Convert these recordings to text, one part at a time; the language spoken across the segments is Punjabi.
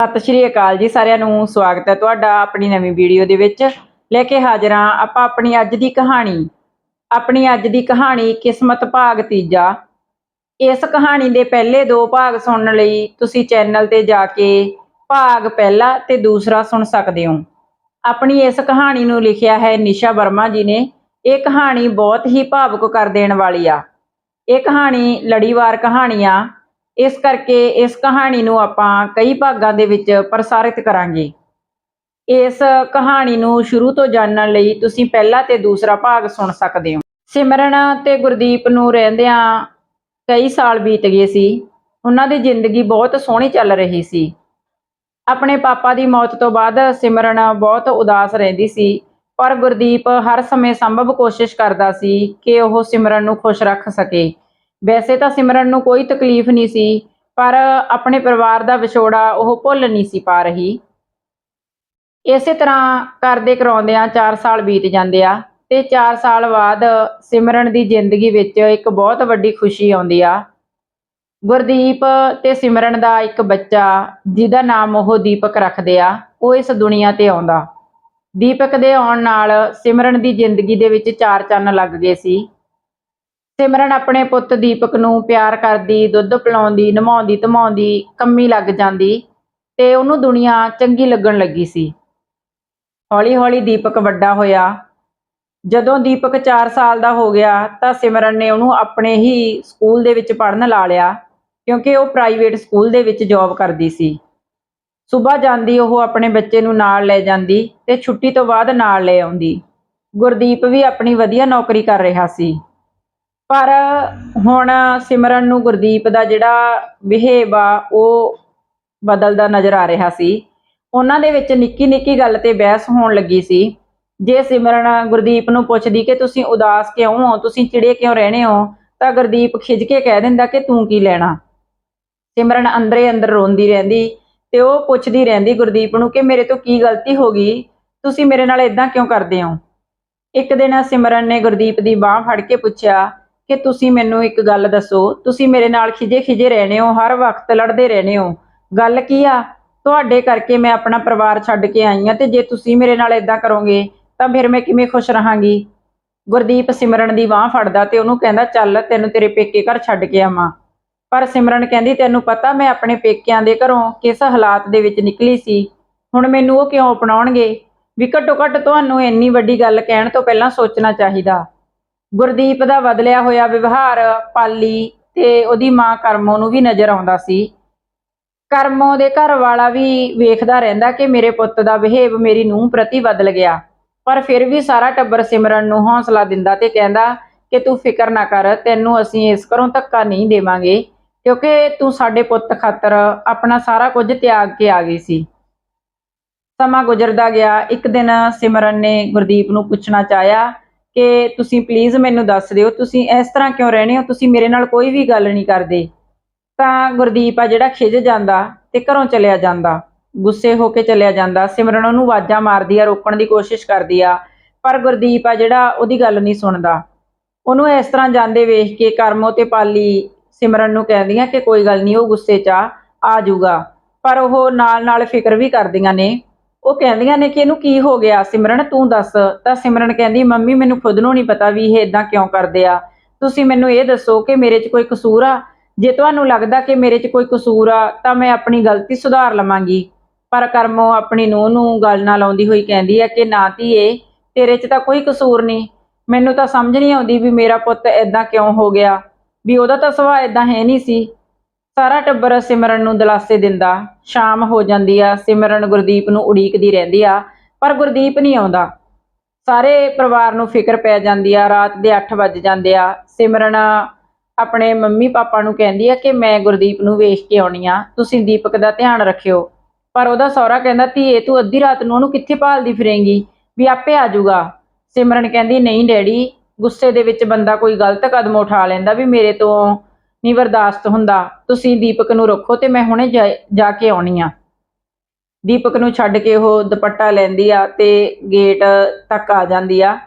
ਸਤਿ ਸ਼੍ਰੀ ਅਕਾਲ ਜੀ ਸਾਰਿਆਂ ਨੂੰ, ਸਵਾਗਤ ਹੈ ਤੁਹਾਡਾ ਆਪਣੀ ਨਵੀਂ ਵੀਡੀਓ ਦੇ ਵਿੱਚ। ਲੈ ਕੇ ਹਾਜ਼ਰ ਹਾਂ ਆਪਾਂ ਆਪਣੀ ਅੱਜ ਦੀ ਕਹਾਣੀ। ਆਪਣੀ ਅੱਜ ਦੀ ਕਹਾਣੀ ਕਿਸਮਤ ਭਾਗ ਤੀਜਾ। ਇਸ ਕਹਾਣੀ ਦੇ ਪਹਿਲੇ ਦੋ ਭਾਗ ਸੁਣਨ ਲਈ ਤੁਸੀਂ ਚੈਨਲ ਤੇ ਜਾ ਕੇ ਭਾਗ ਪਹਿਲਾ ਤੇ ਦੂਸਰਾ ਸੁਣ ਸਕਦੇ ਹੋ। ਆਪਣੀ ਇਸ ਕਹਾਣੀ ਨੂੰ ਲਿਖਿਆ ਹੈ ਨਿਸ਼ਾ ਵਰਮਾ ਜੀ ਨੇ। ਇਹ ਕਹਾਣੀ ਬਹੁਤ ਹੀ ਭਾਵੁਕ ਕਰ ਦੇਣ ਵਾਲੀ ਆ। ਇਹ ਕਹਾਣੀ ਲੜੀਵਾਰ ਕਹਾਣੀ ਆ। ਇਸ ਕਰਕੇ ਇਸ ਕਹਾਣੀ ਨੂੰ ਆਪਾਂ ਕਈ ਭਾਗਾਂ ਦੇ ਵਿੱਚ ਪ੍ਰਸਾਰਿਤ ਕਰਾਂਗੇ। ਇਸ ਕਹਾਣੀ ਨੂੰ ਸ਼ੁਰੂ ਤੋਂ ਜਾਣਨ ਲਈ ਤੁਸੀਂ ਪਹਿਲਾ ਤੇ ਦੂਸਰਾ ਭਾਗ ਸੁਣ ਸਕਦੇ ਹੋ। ਸਿਮਰਨ ਤੇ ਗੁਰਦੀਪ ਨੂੰ ਰਹਿੰਦਿਆਂ ਕਈ ਸਾਲ ਬੀਤ ਗਏ ਸੀ। ਉਹਨਾਂ ਦੀ ਜ਼ਿੰਦਗੀ ਬਹੁਤ ਸੋਹਣੀ ਚੱਲ ਰਹੀ ਸੀ। ਆਪਣੇ ਪਾਪਾ ਦੀ ਮੌਤ ਤੋਂ ਬਾਅਦ ਸਿਮਰਨ ਬਹੁਤ ਉਦਾਸ ਰਹਿੰਦੀ ਸੀ। ਪਰ ਗੁਰਦੀਪ ਹਰ ਸਮੇਂ ਸੰਭਵ ਕੋਸ਼ਿਸ਼ ਕਰਦਾ ਸੀ ਕਿ ਉਹ ਸਿਮਰਨ ਨੂੰ ਖੁਸ਼ ਰੱਖ ਸਕੇ। ਵੈਸੇ ਤਾਂ ਸਿਮਰਨ ਨੂੰ ਕੋਈ ਤਕਲੀਫ ਨਹੀਂ ਸੀ, ਪਰ ਆਪਣੇ ਪਰਿਵਾਰ ਦਾ ਵਿਛੋੜਾ ਉਹ ਭੁੱਲ ਨਹੀਂ ਸੀ ਪਾ ਰਹੀ। ਇਸੇ ਤਰ੍ਹਾਂ ਕਰਦੇ ਕਰਾਉਂਦਿਆਂ 4 ਸਾਲ ਬੀਤ ਜਾਂਦੇ ਆ ਤੇ 4 ਸਾਲ ਬਾਅਦ ਸਿਮਰਨ ਦੀ ਜ਼ਿੰਦਗੀ ਵਿੱਚ ਇੱਕ ਬਹੁਤ ਵੱਡੀ ਖੁਸ਼ੀ ਆਉਂਦੀ ਆ। ਗੁਰਦੀਪ ਤੇ ਸਿਮਰਨ ਦਾ ਇੱਕ ਬੱਚਾ, ਜਿਹਦਾ ਨਾਮ ਉਹ ਦੀਪਕ ਰੱਖਦੇ ਆ, ਉਹ ਇਸ ਦੁਨੀਆ ਤੇ ਆਉਂਦਾ। ਦੀਪਕ ਦੇ ਆਉਣ ਨਾਲ ਸਿਮਰਨ ਦੀ ਜ਼ਿੰਦਗੀ ਦੇ ਵਿੱਚ ਚਾਰ ਚੰਨ ਲੱਗ ਗਏ ਸੀ। ਸਿਮਰਨ ਆਪਣੇ ਪੁੱਤ ਦੀਪਕ ਨੂੰ ਪਿਆਰ ਕਰਦੀ, ਦੁੱਧ ਪਿਲਾਉਂਦੀ, ਨਮਾਉਂਦੀ, ਧਮਾਉਂਦੀ, ਕੰਮੀ ਲੱਗ ਜਾਂਦੀ ਤੇ ਉਹਨੂੰ ਦੁਨੀਆ ਚੰਗੀ ਲੱਗਣ ਲੱਗੀ ਸੀ। ਹੌਲੀ ਹੌਲੀ ਦੀਪਕ ਵੱਡਾ ਹੋਇਆ। ਜਦੋਂ ਦੀਪਕ 4 ਸਾਲ ਦਾ ਹੋ ਗਿਆ ਤਾਂ ਸਿਮਰਨ ਨੇ ਉਹਨੂੰ ਆਪਣੇ ਹੀ ਸਕੂਲ ਦੇ ਵਿੱਚ ਪੜ੍ਹਨ ਲਾ ਲਿਆ, ਕਿਉਂਕਿ ਉਹ ਪ੍ਰਾਈਵੇਟ ਸਕੂਲ ਦੇ ਵਿੱਚ ਜੌਬ ਕਰਦੀ ਸੀ। ਸਵੇਰ ਜਾਂਦੀ, ਉਹ ਆਪਣੇ ਬੱਚੇ ਨੂੰ ਨਾਲ ਲੈ ਜਾਂਦੀ ਤੇ ਛੁੱਟੀ ਤੋਂ ਬਾਅਦ ਨਾਲ ਲੈ ਆਉਂਦੀ। ਗੁਰਦੀਪ ਵੀ ਆਪਣੀ ਵਧੀਆ ਨੌਕਰੀ ਕਰ ਰਿਹਾ ਸੀ। ਪਰ ਹੁਣ ਸਿਮਰਨ ਨੂੰ ਗੁਰਦੀਪ ਦਾ ਜਿਹੜਾ ਬਿਹੇਵ ਆ, ਉਹ ਬਦਲਦਾ ਨਜ਼ਰ ਆ ਰਿਹਾ ਸੀ। ਉਹਨਾਂ ਦੇ ਵਿੱਚ ਨਿੱਕੀ ਨਿੱਕੀ ਗੱਲ ਤੇ ਬਹਿਸ ਹੋਣ ਲੱਗੀ ਸੀ। ਜੇ ਸਿਮਰਨ ਗੁਰਦੀਪ ਨੂੰ ਪੁੱਛਦੀ ਕਿ ਤੁਸੀਂ ਉਦਾਸ ਕਿਉਂ ਹੋ, ਤੁਸੀਂ ਚਿੜੇ ਕਿਉਂ ਰਹਿਣੇ ਹੋ, ਤਾਂ ਗੁਰਦੀਪ ਖਿਜ ਕੇ ਕਹਿ ਦਿੰਦਾ ਕਿ ਤੂੰ ਕੀ ਲੈਣਾ। ਸਿਮਰਨ ਅੰਦਰੇ ਅੰਦਰ ਰੋਂਦੀ ਰਹਿੰਦੀ ਤੇ ਉਹ ਪੁੱਛਦੀ ਰਹਿੰਦੀ ਗੁਰਦੀਪ ਨੂੰ ਕਿ ਮੇਰੇ ਤੋਂ ਕੀ ਗਲਤੀ ਹੋ ਗਈ? ਤੁਸੀਂ ਮੇਰੇ ਨਾਲ ਇਦਾਂ ਕਿਉਂ ਕਰਦੇ ਹੋ? ਇੱਕ ਦਿਨ ਸਿਮਰਨ ਨੇ ਗੁਰਦੀਪ ਦੀ ਬਾਹ ਫੜ ਕੇ ਪੁੱਛਿਆ ਕਿ ਤੁਸੀਂ ਮੈਨੂੰ ਇੱਕ ਗੱਲ ਦੱਸੋ, ਤੁਸੀਂ ਮੇਰੇ ਨਾਲ ਖਿਜੇ ਖਿਜੇ ਰਹਿਣੇ ਹੋ, ਹਰ ਵਕਤ ਲੜਦੇ ਰਹਿੰਦੇ ਹੋ। ਗੱਲ ਕੀ ਆ? ਤੁਹਾਡੇ ਕਰਕੇ ਮੈਂ ਆਪਣਾ ਪਰਿਵਾਰ ਛੱਡ ਕੇ ਆਈ ਹਾਂ ਤੇ ਜੇ ਤੁਸੀਂ ਮੇਰੇ ਨਾਲ ਇਦਾਂ ਕਰੋਗੇ, ਤਾਂ ਫਿਰ ਮੈਂ ਕਿਵੇਂ ਖੁਸ਼ ਰਹਾਂਗੀ? ਗੁਰਦੀਪ ਸਿਮਰਨ ਦੀ ਬਾਹ ਫੜਦਾ ਤੇ ਉਹਨੂੰ ਕਹਿੰਦਾ, ਚੱਲ ਤੈਨੂੰ ਤੇਰੇ ਪੇਕੇ ਘਰ ਛੱਡ ਕੇ ਆਵਾਂ। ਪਰ ਸਿਮਰਨ ਕਹਿੰਦੀ, ਤੈਨੂੰ ਪਤਾ ਮੈਂ ਆਪਣੇ ਪੇਕਿਆਂ ਦੇ ਘਰੋਂ ਕਿਸ ਹਾਲਾਤ ਦੇ ਵਿੱਚ ਨਿਕਲੀ ਸੀ। ਹੁਣ ਮੈਨੂੰ ਉਹ ਕਿਉਂ ਅਪਣਾਉਣਗੇ? ਵੀ ਘੱਟੋ ਘੱਟ ਤੁਹਾਨੂੰ ਇੰਨੀ ਵੱਡੀ ਗੱਲ ਕਹਿਣ ਤੋਂ ਪਹਿਲਾਂ ਸੋਚਣਾ ਚਾਹੀਦਾ। ਗੁਰਦੀਪ ਦਾ ਬਦਲਿਆ ਹੋਇਆ ਵਿਵਹਾਰ, ਪਾਲੀ ਤੇ ਉਹਦੀ ਮਾਂ ਕਰਮੋ ਨੂੰ ਵੀ ਨਜ਼ਰ ਆਉਂਦਾ ਸੀ। ਕਰਮੋ ਦੇ ਘਰ ਵਾਲਾ ਵੀ ਵੇਖਦਾ ਰਹਿੰਦਾ ਕਿ ਮੇਰੇ ਪੁੱਤ ਦਾ ਬਿਹੇਵ ਮੇਰੀ ਨੂੰਹ ਪ੍ਰਤੀ ਬਦਲ ਗਿਆ। ਪਰ ਫਿਰ ਵੀ ਸਾਰਾ ਟੱਬਰ ਸਿਮਰਨ ਨੂੰ ਹੌਸਲਾ ਦਿੰਦਾ ਤੇ ਕਹਿੰਦਾ ਕਿ ਤੂੰ ਫਿਕਰ ਨਾ ਕਰ, ਤੈਨੂੰ ਅਸੀਂ ਇਸ ਘਰੋਂ ਧੱਕਾ ਨਹੀਂ ਦੇਵਾਂਗੇ, ਕਿਉਂਕਿ ਤੂੰ ਸਾਡੇ ਪੁੱਤ ਖਾਤਰ ਆਪਣਾ ਸਾਰਾ ਕੁਝ ਤਿਆਗ ਕੇ ਆ ਗਈ ਸੀ। ਸਮਾਂ ਗੁਜ਼ਰਦਾ ਗਿਆ। ਇੱਕ ਦਿਨ ਸਿਮਰਨ ਨੇ ਗੁਰਦੀਪ ਨੂੰ ਪੁੱਛਣਾ ਚਾਹਿਆ ਕਿ ਤੁਸੀਂ ਪਲੀਜ਼ ਮੈਨੂੰ ਦੱਸ ਦਿਓ, ਤੁਸੀਂ ਇਸ ਤਰ੍ਹਾਂ ਕਿਉਂ ਰਹਿਣੇ ਹੋ? ਤੁਸੀਂ ਮੇਰੇ ਨਾਲ ਕੋਈ ਵੀ ਗੱਲ ਨਹੀਂ ਕਰਦੇ। ਤਾਂ ਗੁਰਦੀਪ ਆ ਜਿਹੜਾ ਖਿਜ ਜਾਂਦਾ ਤੇ ਘਰੋਂ ਚਲਿਆ ਜਾਂਦਾ। ਗੁੱਸੇ ਹੋ ਕੇ ਚਲਿਆ ਜਾਂਦਾ। ਸਿਮਰਨ ਉਹਨੂੰ ਆਵਾਜ਼ਾਂ ਮਾਰਦੀ ਆ, ਰੋਕਣ ਦੀ ਕੋਸ਼ਿਸ਼ ਕਰਦੀ ਆ। ਪਰ ਗੁਰਦੀਪ ਆ ਜਿਹੜਾ ਉਹਦੀ ਗੱਲ ਨਹੀਂ ਸੁਣਦਾ। ਉਹਨੂੰ ਇਸ ਤਰ੍ਹਾਂ ਜਾਂਦੇ ਵੇਖ ਕੇ ਕਰਮੋ ਤੇ ਪਾਲੀ ਸਿਮਰਨ ਨੂੰ ਕਹਿੰਦੀਆਂ ਕਿ ਕੋਈ ਗੱਲ ਨਹੀਂ, ਉਹ ਗੁੱਸੇ 'ਚ ਆ ਆ ਜਾਊਗਾ। ਪਰ ਉਹ ਨਾਲ ਨਾਲ ਫਿਕਰ ਵੀ ਕਰਦੀਆਂ ਨੇ। ਉਹ ਕਹਿੰਦੀਆਂ ਨੇ ਕਿ ਇਹਨੂੰ ਕੀ ਹੋ ਗਿਆ? ਸਿਮਰਨ, ਤੂੰ ਦੱਸ। ਤਾਂ ਸਿਮਰਨ ਕਹਿੰਦੀ, ਮੰਮੀ, ਮੈਨੂੰ ਖੁਦ ਨੂੰ ਨਹੀਂ ਪਤਾ ਵੀ ਇਹ ਇਦਾਂ ਕਿਉਂ ਕਰਦੇ ਆ। ਤੁਸੀਂ ਮੈਨੂੰ ਇਹ ਦੱਸੋ ਕਿ ਮੇਰੇ 'ਚ ਕੋਈ ਕਸੂਰ ਆ? ਜੇ ਤੁਹਾਨੂੰ ਲੱਗਦਾ ਕਿ ਮੇਰੇ 'ਚ ਕੋਈ ਕਸੂਰ ਆ, ਤਾਂ ਮੈਂ ਆਪਣੀ ਗਲਤੀ ਸੁਧਾਰ ਲਵਾਂਗੀ। ਪਰ ਕਰਮੋ ਆਪਣੀ ਨੂੰਹ ਨੂੰ ਗੱਲ ਨਾਲ ਆਉਂਦੀ ਹੋਈ ਕਹਿੰਦੀ ਆ ਕਿ, ਨਾ ਧੀਏ, ਤੇਰੇ 'ਚ ਤਾਂ ਕੋਈ ਕਸੂਰ ਨਹੀਂ। ਮੈਨੂੰ ਤਾਂ ਸਮਝ ਨਹੀਂ ਆਉਂਦੀ ਵੀ ਮੇਰਾ ਪੁੱਤ ਇਦਾਂ ਕਿਉਂ ਹੋ ਗਿਆ। ਵੀ ਉਹਦਾ ਤਾਂ ਸੁਭਾਅ ਇਦਾਂ ਹੈ ਨਹੀਂ ਸੀ। ਸਾਰਾ ਟੱਬਰ ਸਿਮਰਨ ਨੂੰ ਦਲਾਸੇ ਦਿੰਦਾ। ਸ਼ਾਮ ਹੋ ਜਾਂਦੀ ਆ, ਸਿਮਰਨ ਗੁਰਦੀਪ ਨੂੰ ਉਡੀਕਦੀ ਰਹਿੰਦੀ ਆ, ਪਰ ਗੁਰਦੀਪ ਨਹੀਂ ਆਉਂਦਾ। ਸਾਰੇ ਪਰਿਵਾਰ ਨੂੰ ਫਿਕਰ ਪੈ ਜਾਂਦੀ ਆ, ਰਾਤ ਦੇ 8 ਵੱਜ ਜਾਂਦੇ ਆ। ਸਿਮਰਨ ਆਪਣੇ ਮੰਮੀ ਪਾਪਾ ਨੂੰ ਕਹਿੰਦੀ ਆ ਕਿ ਮੈਂ ਗੁਰਦੀਪ ਨੂੰ ਵੇਖ ਕੇ ਆਉਣੀ ਆ, ਤੁਸੀਂ ਦੀਪਕ ਦਾ ਧਿਆਨ ਰੱਖਿਓ। ਪਰ ਉਹਦਾ ਸਹੁਰਾ ਕਹਿੰਦਾ, ਧੀਏ, ਤੂੰ ਅੱਧੀ ਰਾਤ ਨੂੰ ਉਹਨੂੰ ਕਿੱਥੇ ਭਾਲਦੀ ਫਿਰੇਂਗੀ? ਵੀ ਆਪੇ ਆ ਜਾਊਗਾ। ਸਿਮਰਨ ਕਹਿੰਦੀ, ਨਹੀਂ, ਡੈਡੀ, ਗੁੱਸੇ ਦੇ ਵਿੱਚ ਬੰਦਾ ਕੋਈ ਗਲਤ ਕਦਮ ਉਠਾ ਲੈਂਦਾ ਵੀ ਮੇਰੇ ਤੋਂ ਨਹੀਂ ਬਰਦਾਸ਼ਤ ਹੁੰਦਾ। ਤੁਸੀਂ ਦੀਪਕ ਨੂੰ ਰੱਖੋ ਤੇ ਮੈਂ ਹੁਣੇ ਜਾ- ਜਾ ਕੇ ਆਉਣੀ ਆ। ਦੀਪਕ ਨੂੰ ਛੱਡ ਕੇ ਉਹ ਦੁਪੱਟਾ ਲੈਂਦੀ ਆ ਤੇ ਗੇਟ ਤੱਕ ਆ ਜਾਂਦੀ ਆ।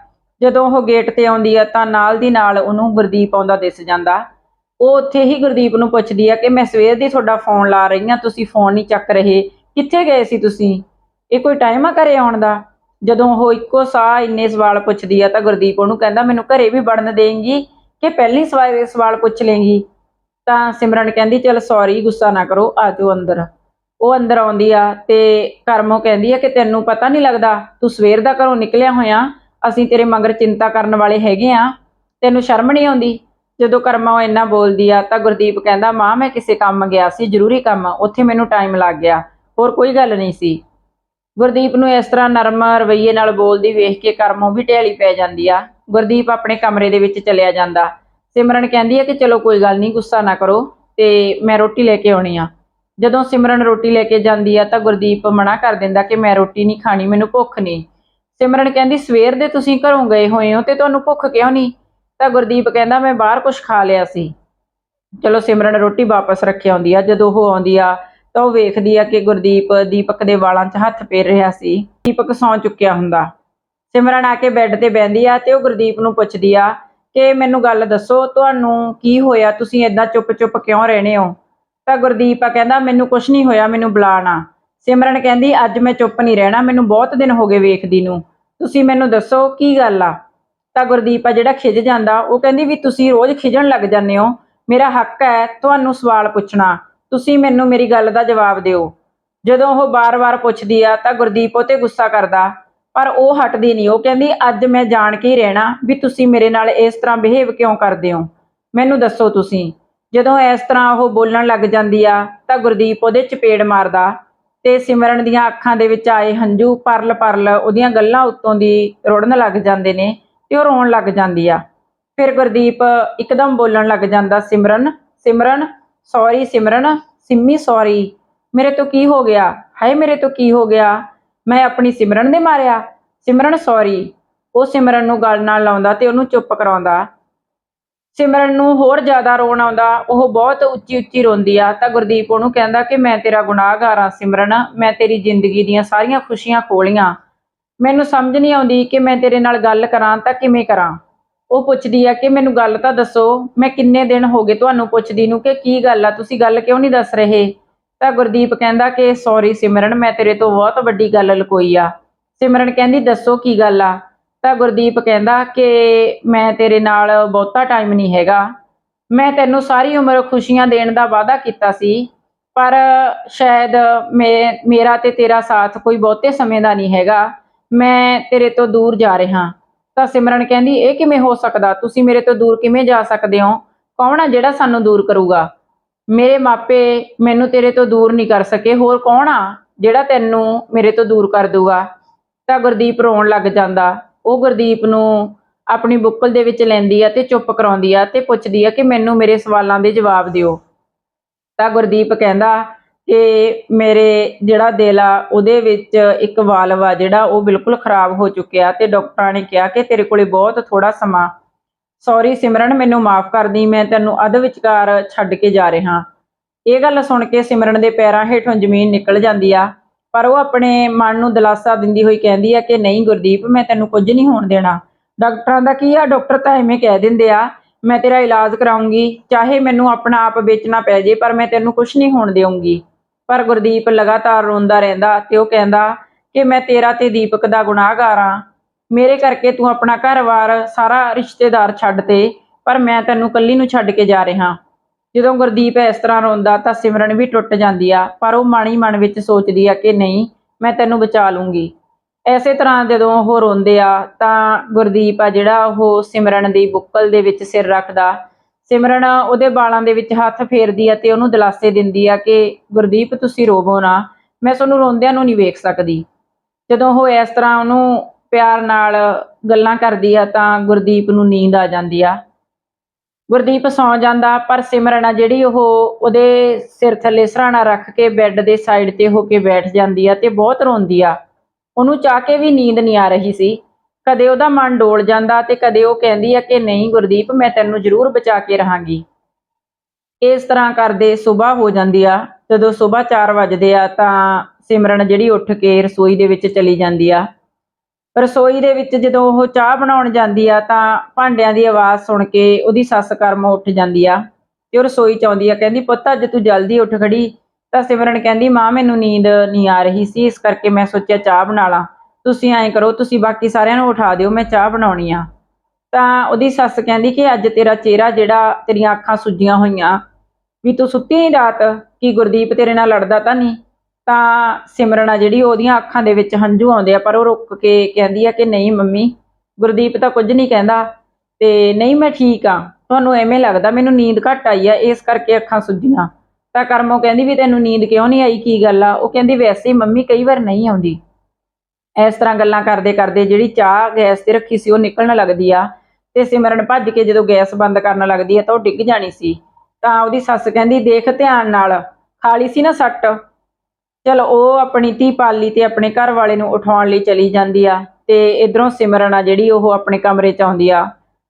ਜਦੋਂ ਉਹ ਗੇਟ ਤੇ ਆਉਂਦੀ ਆ ਤਾਂ ਨਾਲ ਦੀ ਨਾਲ ਉਹਨੂੰ ਗੁਰਦੀਪ ਆਉਂਦਾ ਦਿਸ ਜਾਂਦਾ। ਉਹ ਉੱਥੇ ਹੀ ਗੁਰਦੀਪ ਨੂੰ ਪੁੱਛਦੀ ਆ ਕਿ ਮੈਂ ਸਵੇਰ ਦੀ ਤੁਹਾਡਾ ਫੋਨ ਲਾ ਰਹੀ ਆ, ਤੁਸੀਂ ਫੋਨ ਨਹੀਂ ਚੱਕ ਰਹੇ। ਕਿੱਥੇ ਗਏ ਸੀ ਤੁਸੀਂ? ਇਹ ਕੋਈ ਟਾਈਮ ਆ ਘਰੇ ਆਉਣ ਦਾ? ਜਦੋਂ ਉਹ ਇੱਕੋ ਸਾਹ ਇੰਨੇ ਸਵਾਲ ਪੁੱਛਦੀ ਆ ਤਾਂ ਗੁਰਦੀਪ ਉਹਨੂੰ ਕਹਿੰਦਾ, ਮੈਨੂੰ ਘਰੇ ਵੀ ਵੜਨ ਦੇਂਗੀ ਕਿ ਪਹਿਲੀ ਸਵਾਲ ਸਵਾਲ ਪੁੱਛ ਲੇਂਗੀ? ਤਾਂ ਸਿਮਰਨ ਕਹਿੰਦੀ, ਚਲ ਸੌਰੀ ਗੁੱਸਾ ਨਾ ਕਰੋ, ਆ ਜਾਓ ਅੰਦਰ। ਉਹ ਅੰਦਰ ਆਉਂਦੀ ਆ ਤੇ ਕਰਮੋ ਕਹਿੰਦੀ ਆ ਕਿ ਤੈਨੂੰ ਪਤਾ ਨਹੀਂ ਲੱਗਦਾ, ਤੂੰ ਸਵੇਰ ਦਾ ਘਰੋਂ ਨਿਕਲਿਆ ਹੋਇਆ, ਅਸੀਂ ਤੇਰੇ ਮਗਰ ਚਿੰਤਾ ਕਰਨ ਵਾਲੇ ਹੈਗੇ ਆ। ਤੈਨੂੰ ਸ਼ਰਮ ਨਹੀਂ ਆਉਂਦੀ? ਜਦੋਂ ਕਰਮਾ ਇੰਨਾ ਬੋਲਦੀ ਆ, ਤਾਂ ਗੁਰਦੀਪ ਕਹਿੰਦਾ, ਮਾਂ, ਮੈਂ ਕਿਸੇ ਕੰਮ ਗਿਆ ਸੀ, ਜ਼ਰੂਰੀ ਕੰਮ, ਉੱਥੇ ਮੈਨੂੰ ਟਾਈਮ ਲੱਗ ਗਿਆ, ਹੋਰ ਕੋਈ ਗੱਲ ਨਹੀਂ ਸੀ। ਗੁਰਦੀਪ ਨੂੰ ਇਸ ਤਰ੍ਹਾਂ ਨਰਮ ਰਵੱਈਏ ਨਾਲ ਬੋਲਦੀ ਵੇਖ ਕੇ ਕਰਮੋਂ ਵੀ ਢੇਲੀ ਪੈ ਜਾਂਦੀ ਆ। ਗੁਰਦੀਪ ਆਪਣੇ ਕਮਰੇ ਦੇ ਵਿੱਚ ਚਲਿਆ ਜਾਂਦਾ। ਸਿਮਰਨ ਕਹਿੰਦੀ ਆ ਕਿ ਚਲੋ ਕੋਈ ਗੱਲ ਨਹੀਂ, ਗੁੱਸਾ ਨਾ ਕਰੋ ਤੇ ਮੈਂ ਰੋਟੀ ਲੈ ਕੇ ਆਉਣੀ ਆ। ਜਦੋਂ ਸਿਮਰਨ ਰੋਟੀ ਲੈ ਕੇ ਜਾਂਦੀ ਆ ਤਾਂ ਗੁਰਦੀਪ ਮਨਾ ਕਰ ਦਿੰਦਾ ਕਿ ਮੈਂ ਰੋਟੀ ਨਹੀਂ ਖਾਣੀ, ਮੈਨੂੰ ਭੁੱਖ ਨਹੀਂ। ਸਿਮਰਨ ਕਹਿੰਦੀ, ਸਵੇਰ ਦੇ ਤੁਸੀਂ ਘਰੋਂ ਗਏ ਹੋਏ ਹੋ ਤੇ ਤੁਹਾਨੂੰ ਭੁੱਖ ਕਿਉਂ ਨਹੀਂ? ਤਾਂ ਗੁਰਦੀਪ ਕਹਿੰਦਾ, ਮੈਂ ਬਾਹਰ ਕੁਝ ਖਾ ਲਿਆ ਸੀ। ਚਲੋ ਸਿਮਰਨ ਰੋਟੀ ਵਾਪਸ ਰੱਖ ਆਉਂਦੀ ਆ। ਜਦੋਂ ਉਹ ਆਉਂਦੀ ਆ ਤਾਂ ਉਹ ਵੇਖਦੀ ਆ ਕਿ ਗੁਰਦੀਪ ਦੀਪਕ ਦੇ ਵਾਲਾਂ 'ਚ ਹੱਥ ਫੇਰ ਰਿਹਾ ਸੀ। ਦੀਪਕ ਸੌਂ ਚੁੱਕਿਆ ਹੁੰਦਾ। ਸਿਮਰਨ ਆ ਕੇ ਬੈੱਡ ਤੇ ਬੈੰਦੀ ਆ ਤੇ ਉਹ ਗੁਰਦੀਪ ਨੂੰ ਪੁੱਛਦੀ ਆ ਕਿ ਮੈਨੂੰ ਗੱਲ ਦੱਸੋ, ਤੁਹਾਨੂੰ ਕੀ ਹੋਇਆ? ਤੁਸੀਂ ਏਦਾਂ ਚੁੱਪ-ਚੁੱਪ ਕਿਉਂ ਰਹਿਣੇ ਹੋ? ਤਾਂ ਗੁਰਦੀਪ ਆ ਕਹਿੰਦਾ, ਮੈਨੂੰ ਕੁਝ ਨਹੀਂ ਹੋਇਆ, ਮੈਨੂੰ ਬੁਲਾਣਾ ਸਿਮਰਨ ਕਹਿੰਦੀ, ਅੱਜ ਮੈਂ ਚੁੱਪ ਨਹੀਂ ਰਹਿਣਾ, ਮੈਨੂੰ ਬਹੁਤ ਦਿਨ ਹੋ ਗਏ ਵੇਖਦੀ ਨੂੰ। ਤੁਸੀਂ ਮੈਨੂੰ ਦੱਸੋ, ਕੀ ਗੱਲ ਆ? ਤਾਂ ਗੁਰਦੀਪ ਆ ਜਿਹੜਾ ਖਿਜ ਜਾਂਦਾ, ਉਹ ਕਹਿੰਦੀ ਵੀ ਤੁਸੀਂ ਰੋਜ਼ ਖਿਜਣ ਲੱਗ ਜਾਂਦੇ ਹੋ। ਮੇਰਾ ਹੱਕ ਹੈ ਤੁਹਾਨੂੰ ਸਵਾਲ ਪੁੱਛਣਾ। ਤੁਸੀਂ ਮੈਨੂੰ ਮੇਰੀ ਗੱਲ ਦਾ ਜਵਾਬ ਦਿਓ। ਜਦੋਂ ਉਹ ਬਾਰ-ਬਾਰ ਪੁੱਛਦੀ ਆ, ਤਾਂ ਗੁਰਦੀਪ ਉਹ ਤੇ ਗੁੱਸਾ ਕਰਦਾ। ਪਰ ਉਹ ਹਟਦੀ ਨਹੀਂ। ਉਹ ਕਹਿੰਦੀ, ਅੱਜ ਮੈਂ ਜਾਣ ਕੇ ਹੀ ਰਹਿਣਾ ਵੀ ਤੁਸੀਂ ਮੇਰੇ ਨਾਲ ਇਸ ਤਰ੍ਹਾਂ ਬਿਹੇਵ ਕਿਉਂ ਕਰਦੇ ਹੋ? ਮੈਨੂੰ ਦੱਸੋ ਤੁਸੀਂ। ਜਦੋਂ ਇਸ ਤਰ੍ਹਾਂ ਉਹ ਬੋਲਣ ਲੱਗ ਜਾਂਦੀ ਆ, ਤਾਂ ਗੁਰਦੀਪ ਉਹਦੇ ਚਪੇੜ ਮਾਰਦਾ ਤੇ ਸਿਮਰਨ ਦੀਆਂ ਅੱਖਾਂ ਦੇ ਵਿੱਚ ਆਏ ਹੰਝੂ ਪਰਲ ਪਰਲ ਉਹਦੀਆਂ ਗੱਲਾਂ ਉੱਤੋਂ ਦੀ ਰੁੜਨ ਲੱਗ ਜਾਂਦੇ ਨੇ ਤੇ ਉਹ ਰੋਣ ਲੱਗ ਜਾਂਦੀ ਆ। ਫਿਰ ਗੁਰਦੀਪ ਇੱਕਦਮ ਬੋਲਣ ਲੱਗ ਜਾਂਦਾ, ਸਿਮਰਨ ਸਿਮਰਨ ਸੌਰੀ ਸਿਮਰਨ, ਸਿੰਮੀ ਸੌਰੀ ਮੇਰੇ ਤੋਂ ਕੀ ਹੋ ਗਿਆ? ਹਾਏ ਮੇਰੇ ਤੋਂ ਕੀ ਹੋ ਗਿਆ? ਮੈਂ ਆਪਣੀ ਸਿਮਰਨ ਨੇ ਮਾਰਿਆ। ਸਿਮਰਨ ਸੌਰੀ ਉਹ ਸਿਮਰਨ ਨੂੰ ਗੱਲ ਨਾਲ ਲਾਉਂਦਾ ਤੇ ਉਹਨੂੰ ਚੁੱਪ ਕਰਾਉਂਦਾ। ਸਿਮਰਨ ਨੂੰ ਹੋਰ ਜ਼ਿਆਦਾ ਰੋਣ ਆਉਂਦਾ। ਉਹ ਬਹੁਤ ਉੱਚੀ ਉੱਚੀ ਰੋਂਦੀ ਆ। ਤਾਂ ਗੁਰਦੀਪ ਉਹਨੂੰ ਕਹਿੰਦਾ ਕਿ ਮੈਂ ਤੇਰਾ ਗੁਨਾਹਗਾਰ ਆ ਸਿਮਰਨ। ਮੈਂ ਤੇਰੀ ਜ਼ਿੰਦਗੀ ਦੀਆਂ ਸਾਰੀਆਂ ਖੁਸ਼ੀਆਂ ਖੋਲੀਆਂ। ਮੈਨੂੰ ਸਮਝ ਨਹੀਂ ਆਉਂਦੀ ਕਿ ਮੈਂ ਤੇਰੇ ਨਾਲ ਗੱਲ ਕਰਾਂ ਤਾਂ ਕਿਵੇਂ ਕਰਾਂ। ਉਹ ਪੁੱਛਦੀ ਆ ਕਿ ਮੈਨੂੰ ਗੱਲ ਤਾਂ ਦੱਸੋ। ਮੈਂ ਕਿੰਨੇ ਦਿਨ ਹੋ ਗਏ ਤੁਹਾਨੂੰ ਪੁੱਛਦੀ ਨੂੰ ਕਿ ਕੀ ਗੱਲ ਆ? ਤੁਸੀਂ ਗੱਲ ਕਿਉਂ ਨਹੀਂ ਦੱਸ ਰਹੇ? ਤਾਂ ਗੁਰਦੀਪ ਕਹਿੰਦਾ ਕਿ ਸੌਰੀ ਸਿਮਰਨ, ਮੈਂ ਤੇਰੇ ਤੋਂ ਬਹੁਤ ਵੱਡੀ ਗੱਲ ਲੁਕੋਈ ਆ। ਸਿਮਰਨ ਕਹਿੰਦੀ, ਦੱਸੋ ਕੀ ਗੱਲ ਆ? ਤਾਂ ਗੁਰਦੀਪ ਕਹਿੰਦਾ ਕਿ ਮੈਂ ਤੇਰੇ ਨਾਲ ਬਹੁਤਾ ਟਾਈਮ ਨਹੀਂ ਹੈਗਾ। ਮੈਂ ਤੈਨੂੰ ਸਾਰੀ ਉਮਰ ਖੁਸ਼ੀਆਂ ਦੇਣ ਦਾ ਵਾਅਦਾ ਕੀਤਾ ਸੀ, ਪਰ ਸ਼ਾਇਦ ਮੇ- ਮੇਰਾ ਤੇ ਤੇਰਾ ਸਾਥ ਕੋਈ ਬਹੁਤੇ ਸਮੇਂ ਦਾ ਨਹੀਂ ਹੈਗਾ। ਮੈਂ ਤੇਰੇ ਤੋਂ ਦੂਰ ਜਾ ਰਿਹਾ। ਤਾਂ ਸਿਮਰਨ ਕਹਿੰਦੀ, ਇਹ ਕਿਵੇਂ ਹੋ ਸਕਦਾ? ਤੁਸੀਂ ਮੇਰੇ ਤੋਂ ਦੂਰ ਕਿਵੇਂ ਜਾ ਸਕਦੇ ਹੋ? ਕੌਣ ਆ ਜਿਹੜਾ ਸਾਨੂੰ ਦੂਰ ਕਰੂਗਾ? ਮੇਰੇ ਮਾਪੇ ਮੈਨੂੰ ਤੇਰੇ ਤੋਂ ਦੂਰ ਨਹੀਂ ਕਰ ਸਕੇ। ਹੋਰ ਕੌਣ ਆ ਜਿਹੜਾ ਤੈਨੂੰ ਮੇਰੇ ਤੋਂ ਦੂਰ ਕਰ ਦੂਗਾ ਤਾਂ ਗੁਰਦੀਪ ਰੋਣ ਲੱਗ ਜਾਂਦਾ। ਉਹ ਗੁਰਦੀਪ ਨੂੰ ਆਪਣੀ ਬੁੱਕਲ ਦੇ ਵਿੱਚ ਲੈਂਦੀ ਆ ਤੇ ਚੁੱਪ ਕਰਾਉਂਦੀ ਆ ਤੇ ਪੁੱਛਦੀ ਆ ਕਿ ਮੈਨੂੰ ਮੇਰੇ ਸਵਾਲਾਂ ਦੇ ਜਵਾਬ ਦਿਓ। ਤਾਂ ਗੁਰਦੀਪ ਕਹਿੰਦਾ ਕਿ ਮੇਰੇ ਜਿਹੜਾ ਦਿਲ ਆ ਉਹਦੇ ਵਿੱਚ ਇੱਕ ਵਾਲਵ ਆ ਜਿਹੜਾ ਉਹ ਬਿਲਕੁਲ ਖਰਾਬ ਹੋ ਚੁੱਕਿਆ ਤੇ ਡਾਕਟਰਾਂ ਨੇ ਕਿਹਾ ਕਿ ਤੇਰੇ ਕੋਲੇ ਬਹੁਤ ਥੋੜਾ ਸਮਾਂ ਸੌਰੀ ਸਿਮਰਨ, ਮੈਨੂੰ ਮਾਫ ਕਰਦੀ ਮੈਂ ਤੈਨੂੰ ਅੱਧ ਵਿਚਕਾਰ ਛੱਡ ਕੇ ਜਾ ਰਿਹਾ। ਇਹ ਗੱਲ ਸੁਣ ਕੇ ਸਿਮਰਨ ਦੇ ਪੈਰਾਂ ਹੇਠੋਂ ਜ਼ਮੀਨ ਨਿਕਲ ਜਾਂਦੀ ਆ, ਪਰ ਉਹ ਆਪਣੇ ਮਨ ਨੂੰ ਦਿਲਾਸਾ ਦਿੰਦੀ ਹੋਈ ਕਹਿੰਦੀ ਆ ਕਿ ਨਹੀਂ ਗੁਰਦੀਪ, ਮੈਂ ਤੈਨੂੰ ਕੁਝ ਨਹੀਂ ਹੋਣ ਦੇਣਾ। ਡਾਕਟਰਾਂ ਦਾ ਕੀ ਆ? ਡਾਕਟਰ ਤਾਂ ਐਵੇਂ ਕਹਿ ਦਿੰਦੇ ਆ, ਮੈਂ ਤੇਰਾ ਇਲਾਜ ਕਰਾਉਂਗੀ, ਚਾਹੇ ਮੈਨੂੰ ਆਪਣਾ ਆਪ ਵੇਚਣਾ ਪੈ ਜੇ, ਪਰ ਮੈਂ ਤੈਨੂੰ ਕੁਝ ਨਹੀਂ ਹੋਣ ਦੇਵਾਂਗੀ ਪਰ ਗੁਰਦੀਪ ਲਗਾਤਾਰ ਰੋਂਦਾ ਰਹਿੰਦਾ ਤੇ ਉਹ ਕਹਿੰਦਾ ਕਿ ਮੈਂ ਤੇਰਾ ਤੇ ਦੀਪਕ ਦਾ ਗੁਨਾਹਗਾਰ ਆ। ਮੇਰੇ ਕਰਕੇ ਤੂੰ ਆਪਣਾ ਘਰ-ਬਾਰ ਸਾਰਾ ਰਿਸ਼ਤੇਦਾਰ ਛੱਡ ਤੇ, ਪਰ ਮੈਂ ਤੈਨੂੰ ਕੱਲੀ ਨੂੰ ਛੱਡ ਕੇ ਜਾ ਰਿਹਾ। ਜਦੋਂ ਗੁਰਦੀਪ ਇਸ ਤਰ੍ਹਾਂ ਰੋਂਦਾ ਤਾਂ ਸਿਮਰਨ ਵੀ ਟੁੱਟ ਜਾਂਦੀ ਆ, ਪਰ ਉਹ ਮਨ ਹੀ ਮਨ ਵਿੱਚ ਸੋਚਦੀ ਆ ਕਿ ਨਹੀਂ, ਮੈਂ ਤੈਨੂੰ ਬਚਾ ਲੂੰਗੀ। ਐਸੇ ਤਰ੍ਹਾਂ ਜਦੋਂ ਉਹ ਰੋਂਦੇ ਆ, ਤਾਂ ਗੁਰਦੀਪ ਆ ਜਿਹੜਾ ਉਹ ਸਿਮਰਨ ਦੀ ਬੁੱਕਲ ਦੇ ਵਿੱਚ ਸਿਰ ਰੱਖਦਾ। ਸਿਮਰਨ ਉਹਦੇ ਵਾਲਾਂ ਦੇ ਵਿੱਚ ਹੱਥ ਫੇਰਦੀ ਆ ਤੇ ਉਹਨੂੰ ਦਿਲਾਸੇ ਦਿੰਦੀ ਆ ਕਿ, ਗੁਰਦੀਪ, ਤੁਸੀਂ ਰੋਵੋ ਨਾ, ਮੈਂ ਤੁਹਾਨੂੰ ਰੋਂਦਿਆਂ ਨੂੰ ਨਹੀਂ ਵੇਖ ਸਕਦੀ। ਜਦੋਂ ਉਹ ਇਸ ਤਰ੍ਹਾਂ ਉਹਨੂੰ ਪਿਆਰ ਨਾਲ ਗੱਲਾਂ ਕਰਦੀ ਆ ਤਾਂ ਗੁਰਦੀਪ ਨੂੰ ਨੀਂਦ ਆ ਜਾਂਦੀ ਆ। ਗੁਰਦੀਪ ਸੌਂ ਜਾਂਦਾ, ਪਰ ਸਿਮਰਨ ਆ ਜਿਹੜੀ ਉਹ ਉਹਦੇ ਸਿਰ ਥੱਲੇ ਸਰਾਣਾ ਰੱਖ ਕੇ ਬੈੱਡ ਦੇ ਸਾਈਡ ਤੇ ਹੋ ਕੇ ਬੈਠ ਜਾਂਦੀ ਆ ਤੇ ਬਹੁਤ ਰੋਂਦੀ ਆ। ਉਹਨੂੰ ਚਾਹ ਕੇ ਵੀ ਨੀਂਦ ਨਹੀਂ ਆ ਰਹੀ ਸੀ। ਕਦੇ ਉਹਦਾ ਮਨ ਡੋਲ ਜਾਂਦਾ ਤੇ ਕਦੇ ਉਹ ਕਹਿੰਦੀ ਆ ਕਿ ਨਹੀਂ ਗੁਰਦੀਪ, ਮੈਂ ਤੈਨੂੰ ਜ਼ਰੂਰ ਬਚਾ ਕੇ ਰਹਾਂਗੀ। ਇਸ ਤਰ੍ਹਾਂ ਕਰਦੇ ਸਵੇਰ ਹੋ ਜਾਂਦੀ ਆ। ਜਦੋਂ ਸਵੇਰ 4 ਵਜਦੇ ਆ ਤਾਂ ਸਿਮਰਨ ਜਿਹੜੀ ਉੱਠ ਕੇ ਰਸੋਈ ਦੇ ਵਿੱਚ ਚਲੀ ਜਾਂਦੀ ਆ। ਰਸੋਈ ਦੇ ਵਿੱਚ ਜਦੋਂ ਉਹ ਚਾਹ ਬਣਾਉਣ ਜਾਂਦੀ ਆ ਤਾਂ ਭਾਂਡਿਆਂ ਦੀ ਆਵਾਜ਼ ਸੁਣ ਕੇ ਉਹਦੀ ਸੱਸ ਕਰਮ ਉੱਠ ਜਾਂਦੀ ਆ ਤੇ ਉਹ ਰਸੋਈ ਚ ਆਉਂਦੀ ਆ, ਕਹਿੰਦੀ, ਪੁੱਤ, ਅੱਜ ਤੂੰ ਜਲਦੀ ਉੱਠ ਖੜੀ। ਤਾਂ ਸਿਮਰਨ ਕਹਿੰਦੀ, ਮਾਂ, ਮੈਨੂੰ ਨੀਂਦ ਨਹੀਂ ਆ ਰਹੀ ਸੀ, ਇਸ ਕਰਕੇ ਮੈਂ ਸੋਚਿਆ ਚਾਹ ਬਣਾ ਲਾਂ। ਤੁਸੀਂ ਐਂ ਕਰੋ, ਤੁਸੀਂ ਬਾਕੀ ਸਾਰਿਆਂ ਨੂੰ ਉਠਾ ਦਿਓ, ਮੈਂ ਚਾਹ ਬਣਾਉਣੀ ਆ। ਤਾਂ ਉਹਦੀ ਸੱਸ ਕਹਿੰਦੀ ਕਿ ਅੱਜ ਤੇਰਾ ਚਿਹਰਾ ਜਿਹੜਾ ਤੇਰੀਆਂ ਅੱਖਾਂ ਸੁੱਜੀਆਂ ਹੋਈਆਂ, ਵੀ ਤੂੰ ਸੁੱਤੀ ਨਹੀਂ ਰਾਤ? ਕੀ ਗੁਰਦੀਪ ਤੇਰੇ ਨਾਲ ਲੜਦਾ ਤਾਂ ਨਹੀਂ? ਤਾਂ ਸਿਮਰਨ ਆ ਜਿਹੜੀ ਉਹਦੀਆਂ ਅੱਖਾਂ ਦੇ ਵਿੱਚ ਹੰਝੂ ਆਉਂਦੇ ਆ, ਪਰ ਉਹ ਰੁੱਕ ਕੇ ਕਹਿੰਦੀ ਆ ਕਿ ਨਹੀਂ ਮੰਮੀ, ਗੁਰਦੀਪ ਤਾਂ ਕੁਝ ਨਹੀਂ ਕਹਿੰਦਾ ਤੇ ਨਹੀਂ ਮੈਂ ਠੀਕ ਆ, ਤੁਹਾਨੂੰ ਐਵੇਂ ਲੱਗਦਾ ਮੈਨੂੰ ਨੀਂਦ ਘੱਟ ਆਈ ਆ, ਇਸ ਕਰਕੇ ਅੱਖਾਂ ਸੁੱਜੀਆਂ। ਤਾਂ ਕਰਮੋ ਕਹਿੰਦੀ ਵੀ ਤੈਨੂੰ ਨੀਂਦ ਕਿਉਂ ਨਹੀਂ ਆਈ, ਕੀ ਗੱਲ ਆ? ਉਹ ਕਹਿੰਦੀ ਵੈਸੇ ਹੀ ਮੰਮੀ ਕਈ ਵਾਰ ਨਹੀਂ ਆਉਂਦੀ। ਇਸ ਤਰ੍ਹਾਂ ਗੱਲਾਂ ਕਰਦੇ ਕਰਦੇ ਜਿਹੜੀ ਚਾਹ ਗੈਸ ਤੇ ਰੱਖੀ ਸੀ ਉਹ ਨਿਕਲਣ ਲੱਗਦੀ ਆ ਤੇ ਸਿਮਰਨ ਭੱਜ ਕੇ ਜਦੋਂ ਗੈਸ ਬੰਦ ਕਰਨ ਲੱਗਦੀ ਆ ਤਾਂ ਉਹ ਡਿੱਗ ਜਾਣੀ ਸੀ। ਤਾਂ ਉਹਦੀ ਸੱਸ ਕਹਿੰਦੀ, ਦੇਖ ਧਿਆਨ ਨਾਲ, ਖਾਲੀ ਸੀ ਨਾ ਸੱਟ। ਚਲੋ ਉਹ ਆਪਣੀ ਧੀ ਪਾਲੀ ਤੇ ਆਪਣੇ ਘਰ ਵਾਲੇ ਨੂੰ ਉਠਾਉਣ ਲਈ ਚਲੀ ਜਾਂਦੀ ਆ ਤੇ ਇਧਰੋਂ ਸਿਮਰਨ ਆ ਜਿਹੜੀ ਉਹ ਆਪਣੇ ਕਮਰੇ ਚ ਆਉਂਦੀ ਆ।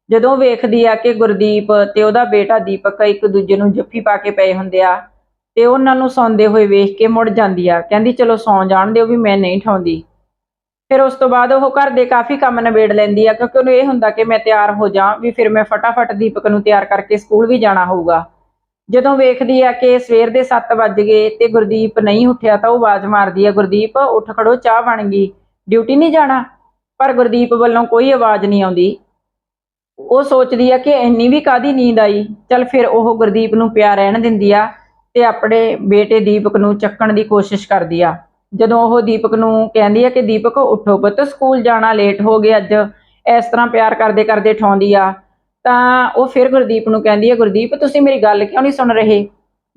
ਜਦੋਂ ਵੇਖਦੀ ਆ ਕਿ ਗੁਰਦੀਪ ਤੇ ਉਹਦਾ ਬੇਟਾ ਦੀਪਕ ਇੱਕ ਦੂਜੇ ਨੂੰ ਜੱਫੀ ਪਾ ਕੇ ਪਏ ਹੁੰਦੇ ਆ ਤੇ ਉਹਨਾਂ ਨੂੰ ਸੌਂਦੇ ਹੋਏ ਵੇਖ ਕੇ ਮੁੜ ਜਾਂਦੀ ਆ। ਕਹਿੰਦੀ, ਚਲੋ ਸੌਂ ਜਾਣ ਦਿਓ ਵੀ ਮੈਂ ਨਹੀਂ ਠਾਉਂਦੀ। ਫਿਰ ਉਸ ਤੋਂ ਬਾਅਦ ਉਹ ਘਰ ਦੇ ਕਾਫੀ ਕੰਮ ਨਿਬੇੜ ਲੈਂਦੀ ਆ, ਕਿਉਂਕਿ ਉਹਨੂੰ ਇਹ ਹੁੰਦਾ ਕਿ ਮੈਂ ਤਿਆਰ ਹੋ ਜਾ, ਵੀ ਫਿਰ ਮੈਂ ਫਟਾਫਟ ਦੀਪਕ ਨੂੰ ਤਿਆਰ ਕਰਕੇ ਸਕੂਲ ਵੀ ਜਾਣਾ ਹੋਊਗਾ। ਜਦੋਂ ਵੇਖਦੀ ਆ ਕਿ ਸਵੇਰ ਦੇ 7 ਵੱਜ ਗਏ ਤੇ ਗੁਰਦੀਪ ਨਹੀਂ ਉੱਠਿਆ ਤਾਂ ਉਹ ਆਵਾਜ਼ ਮਾਰਦੀ ਆ, ਗੁਰਦੀਪ, ਉੱਠ ਖੜੋ, ਚਾਹ ਬਣ ਗਈ। ਡਿਊਟੀ ਨਹੀਂ ਜਾਣਾ? ਪਰ ਗੁਰਦੀਪ ਵੱਲੋਂ ਕੋਈ ਆਵਾਜ਼ ਨਹੀਂ ਆਉਂਦੀ। ਉਹ ਸੋਚਦੀ ਆ ਕਿ ਇੰਨੀ ਵੀ ਕਾਦੀ ਨੀਂਦ ਆਈ? ਚਲ ਫਿਰ ਉਹ ਗੁਰਦੀਪ ਨੂੰ ਪਿਆ ਰਹਿਣ ਦਿੰਦੀ ਆ ਤੇ ਆਪਣੇ ਬੇਟੇ ਦੀਪਕ ਨੂੰ ਚੱਕਣ ਦੀ ਕੋਸ਼ਿਸ਼ ਕਰਦੀ ਆ। ਜਦੋਂ ਉਹ ਦੀਪਕ ਨੂੰ ਕਹਿੰਦੀ ਆ ਕਿ ਦੀਪਕ, ਉੱਠੋ ਪੁੱਤ, ਸਕੂਲ ਜਾਣਾ ਲੇਟ ਹੋ ਗਿਆ ਅੱਜ। ਇਸ ਤਰ੍ਹਾਂ ਪਿਆਰ ਕਰਦੇ ਕਰਦੇ ਠਾਉਂਦੀ ਆ। ਤਾਂ ਉਹ ਫਿਰ ਗੁਰਦੀਪ ਨੂੰ ਕਹਿੰਦੀ ਹੈ, ਗੁਰਦੀਪ, ਤੁਸੀਂ ਮੇਰੀ ਗੱਲ ਕਿਉਂ ਨਹੀਂ ਸੁਣ ਰਹੇ?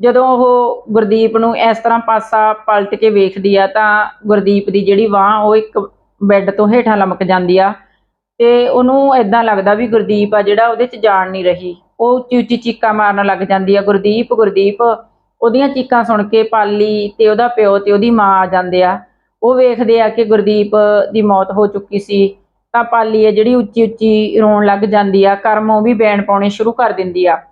ਜਦੋਂ ਉਹ ਗੁਰਦੀਪ ਨੂੰ ਇਸ ਤਰ੍ਹਾਂ ਪਾਸਾ ਪਲਟ ਕੇ ਵੇਖਦੀ ਆ, ਤਾਂ ਗੁਰਦੀਪ ਦੀ ਜਿਹੜੀ ਬਾਹ ਉਹ ਇੱਕ ਬੈੱਡ ਤੋਂ ਹੇਠਾਂ ਲਮਕ ਜਾਂਦੀ ਆ ਤੇ ਉਹਨੂੰ ਐਦਾਂ ਲੱਗਦਾ ਵੀ ਗੁਰਦੀਪ ਆ ਜਿਹੜਾ ਉਹਦੇ 'ਚ ਜਾਣ ਨਹੀਂ ਰਹੀ। ਉਹ ਉੱਚੀ ਉੱਚੀ ਚੀਕਾਂ ਮਾਰਨ ਲੱਗ ਜਾਂਦੀ ਆ। ਗੁਰਦੀਪ ਗੁਰਦੀਪ, ਉਹਦੀਆਂ ਚੀਕਾਂ ਸੁਣ ਕੇ ਪਾਲੀ ਤੇ ਉਹਦਾ ਪਿਓ ਤੇ ਉਹਦੀ ਮਾਂ ਆ ਜਾਂਦੇ ਆ। ਉਹ ਵੇਖਦੇ ਆ ਕਿ ਗੁਰਦੀਪ ਦੀ ਮੌਤ ਹੋ ਚੁੱਕੀ ਸੀ। ਤਾਂ ਪਾਲੀ ਹੈ ਜਿਹੜੀ ਉੱਚੀ ਉੱਚੀ ਰੋਣ ਲੱਗ ਜਾਂਦੀ ਆ, ਕਰਮ ਉਹ ਵੀ ਬੈਣ ਪਾਉਣੇ ਸ਼ੁਰੂ ਕਰ ਦਿੰਦੀ ਆ।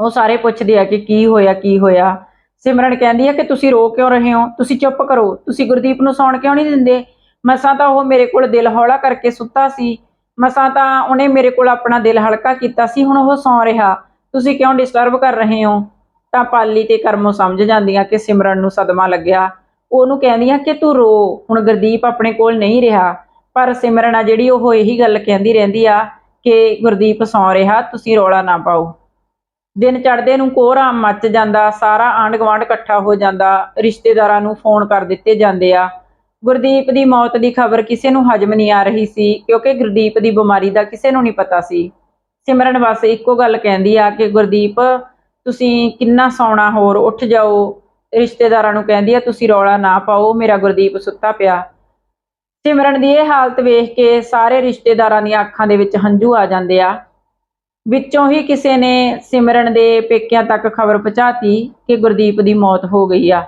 ਉਹ ਸਾਰੇ ਪੁੱਛਦੇ ਆ ਕਿ ਕੀ ਹੋਇਆ ਕੀ ਹੋਇਆ। ਸਿਮਰਨ ਕਹਿੰਦੀ ਆ ਕਿ ਤੁਸੀਂ ਰੋ ਕਿਉਂ ਰਹੇ ਹੋ? ਤੁਸੀਂ ਚੁੱਪ ਕਰੋ। ਤੁਸੀਂ ਗੁਰਦੀਪ ਨੂੰ ਸੌਣ ਕਿਉਂ ਨਹੀਂ ਦਿੰਦੇ? ਮਸਾਂ ਤਾਂ ਉਹ ਮੇਰੇ ਕੋਲ ਦਿਲ ਹੌਲਾ ਕਰਕੇ ਸੁੱਤਾ ਸੀ। ਮਸਾਂ ਤਾਂ ਉਹਨੇ ਮੇਰੇ ਕੋਲ ਆਪਣਾ ਦਿਲ ਹਲਕਾ ਕੀਤਾ ਸੀ, ਹੁਣ ਉਹ ਸੌਂ ਰਿਹਾ। ਤੁਸੀਂ ਕਿਉਂ ਡਿਸਟਰਬ ਕਰ ਰਹੇ ਹੋ? ਤਾਂ ਪਾਲੀ ਤੇ ਕਰਮੋ ਸਮਝ ਜਾਂਦੀਆਂ ਕਿ ਸਿਮਰਨ ਨੂੰ ਸਦਮਾ ਲੱਗਿਆ। ਉਹਨੂੰ ਕਹਿੰਦੀਆਂ ਕਿ ਤੂੰ ਰੋ। ਹੁਣ ਗੁਰਦੀਪ ਆਪਣੇ ਕੋਲ ਨਹੀਂ ਰਿਹਾ। ਪਰ ਸਿਮਰਨ ਆ ਜਿਹੜੀ ਉਹ ਇਹੀ ਗੱਲ ਕਹਿੰਦੀ ਰਹਿੰਦੀ ਆ ਕਿ ਗੁਰਦੀਪ ਸੌਂ ਰਿਹਾ, ਤੁਸੀਂ ਰੌਲਾ ਨਾ ਪਾਓ। ਦਿਨ ਚੜਦੇ ਨੂੰ ਕੋਹਰਾ ਮੱਚ ਜਾਂਦਾ, ਸਾਰਾ ਆਂਢ ਗੁਆਂਢ ਇਕੱਠਾ ਹੋ ਜਾਂਦਾ, ਰਿਸ਼ਤੇਦਾਰਾਂ ਨੂੰ ਫੋਨ ਕਰ ਦਿੱਤੇ ਜਾਂਦੇ ਆ। ਗੁਰਦੀਪ ਦੀ ਮੌਤ ਦੀ ਖਬਰ ਕਿਸੇ ਨੂੰ ਹਜਮ ਨਹੀਂ ਆ ਰਹੀ ਸੀ, ਕਿਉਂਕਿ ਗੁਰਦੀਪ ਦੀ ਬਿਮਾਰੀ ਦਾ ਕਿਸੇ ਨੂੰ ਨਹੀਂ ਪਤਾ ਸੀ। ਸਿਮਰਨ ਬਸ ਇੱਕੋ ਗੱਲ ਕਹਿੰਦੀ ਆ ਕਿ ਗੁਰਦੀਪ, ਤੁਸੀਂ ਕਿੰਨਾ ਸੌਣਾ ਹੋਰ, ਉੱਠ ਜਾਓ। ਰਿਸ਼ਤੇਦਾਰਾਂ ਨੂੰ ਕਹਿੰਦੀ ਆ, ਤੁਸੀਂ ਰੌਲਾ ਨਾ ਪਾਓ, ਮੇਰਾ ਗੁਰਦੀਪ ਸੁੱਤਾ ਪਿਆ। ਸਿਮਰਨ ਦੀ ਇਹ ਹਾਲਤ ਵੇਖ ਕੇ ਸਾਰੇ ਰਿਸ਼ਤੇਦਾਰਾਂ ਦੀਆਂ ਅੱਖਾਂ ਦੇ ਵਿੱਚ ਹੰਝੂ ਆ ਜਾਂਦੇ ਆ। ਵਿੱਚੋਂ ਹੀ ਕਿਸੇ ਨੇ ਸਿਮਰਨ ਦੇ ਪੇਕਿਆਂ ਤੱਕ ਖਬਰ ਪਹੁੰਚਾਤੀ ਕਿ ਗੁਰਦੀਪ ਦੀ ਮੌਤ ਹੋ ਗਈ ਆ।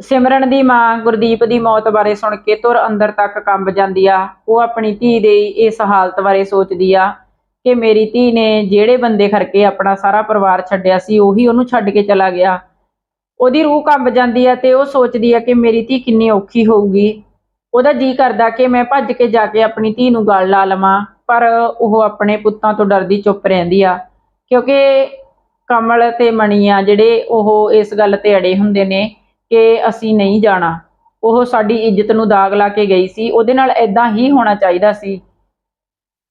ਸਿਮਰਨ ਦੀ ਮਾਂ ਗੁਰਦੀਪ ਦੀ ਮੌਤ ਬਾਰੇ ਸੁਣ ਕੇ ਤੁਰ ਅੰਦਰ ਤੱਕ ਕੰਬ ਜਾਂਦੀ ਆ। ਉਹ ਆਪਣੀ ਧੀ ਦੇ ਇਸ ਹਾਲਤ ਬਾਰੇ ਸੋਚਦੀ ਆ ਕਿ ਮੇਰੀ ਧੀ ਨੇ ਜਿਹੜੇ ਬੰਦੇ ਕਰਕੇ ਆਪਣਾ ਸਾਰਾ ਪਰਿਵਾਰ ਛੱਡਿਆ ਸੀ, ਉਹੀ ਉਹਨੂੰ ਛੱਡ ਕੇ ਚਲਾ ਗਿਆ। ਉਹਦੀ ਰੂਹ ਕੰਬ ਜਾਂਦੀ ਆ ਤੇ ਉਹ ਸੋਚਦੀ ਆ ਕਿ ਮੇਰੀ ਧੀ ਕਿੰਨੀ ਔਖੀ ਹੋਊਗੀ। ਉਹਦਾ ਜੀ ਕਰਦਾ ਕਿ ਮੈਂ ਭੱਜ ਕੇ ਜਾ ਕੇ ਆਪਣੀ ਧੀ ਨੂੰ ਗਲ ਲਾ ਲਵਾਂ, ਪਰ ਉਹ ਆਪਣੇ ਪੁੱਤਾਂ ਤੋਂ ਡਰਦੀ ਚੁੱਪ ਰਹਿੰਦੀ ਆ। ਕਿਉਂਕਿ ਕਮਲ ਤੇ ਮਣੀ ਆ ਜਿਹੜੇ ਉਹ ਇਸ ਗੱਲ ਤੇ ਅੜੇ ਹੁੰਦੇ ਨੇ ਕਿ ਅਸੀਂ ਨਹੀਂ ਜਾਣਾ। ਉਹ ਸਾਡੀ ਇੱਜ਼ਤ ਨੂੰ ਦਾਗ ਲਾ ਕੇ ਗਈ ਸੀ। ਉਹਦੇ ਨਾਲ ਐਦਾਂ ਹੀ ਹੋਣਾ ਚਾਹੀਦਾ ਸੀ।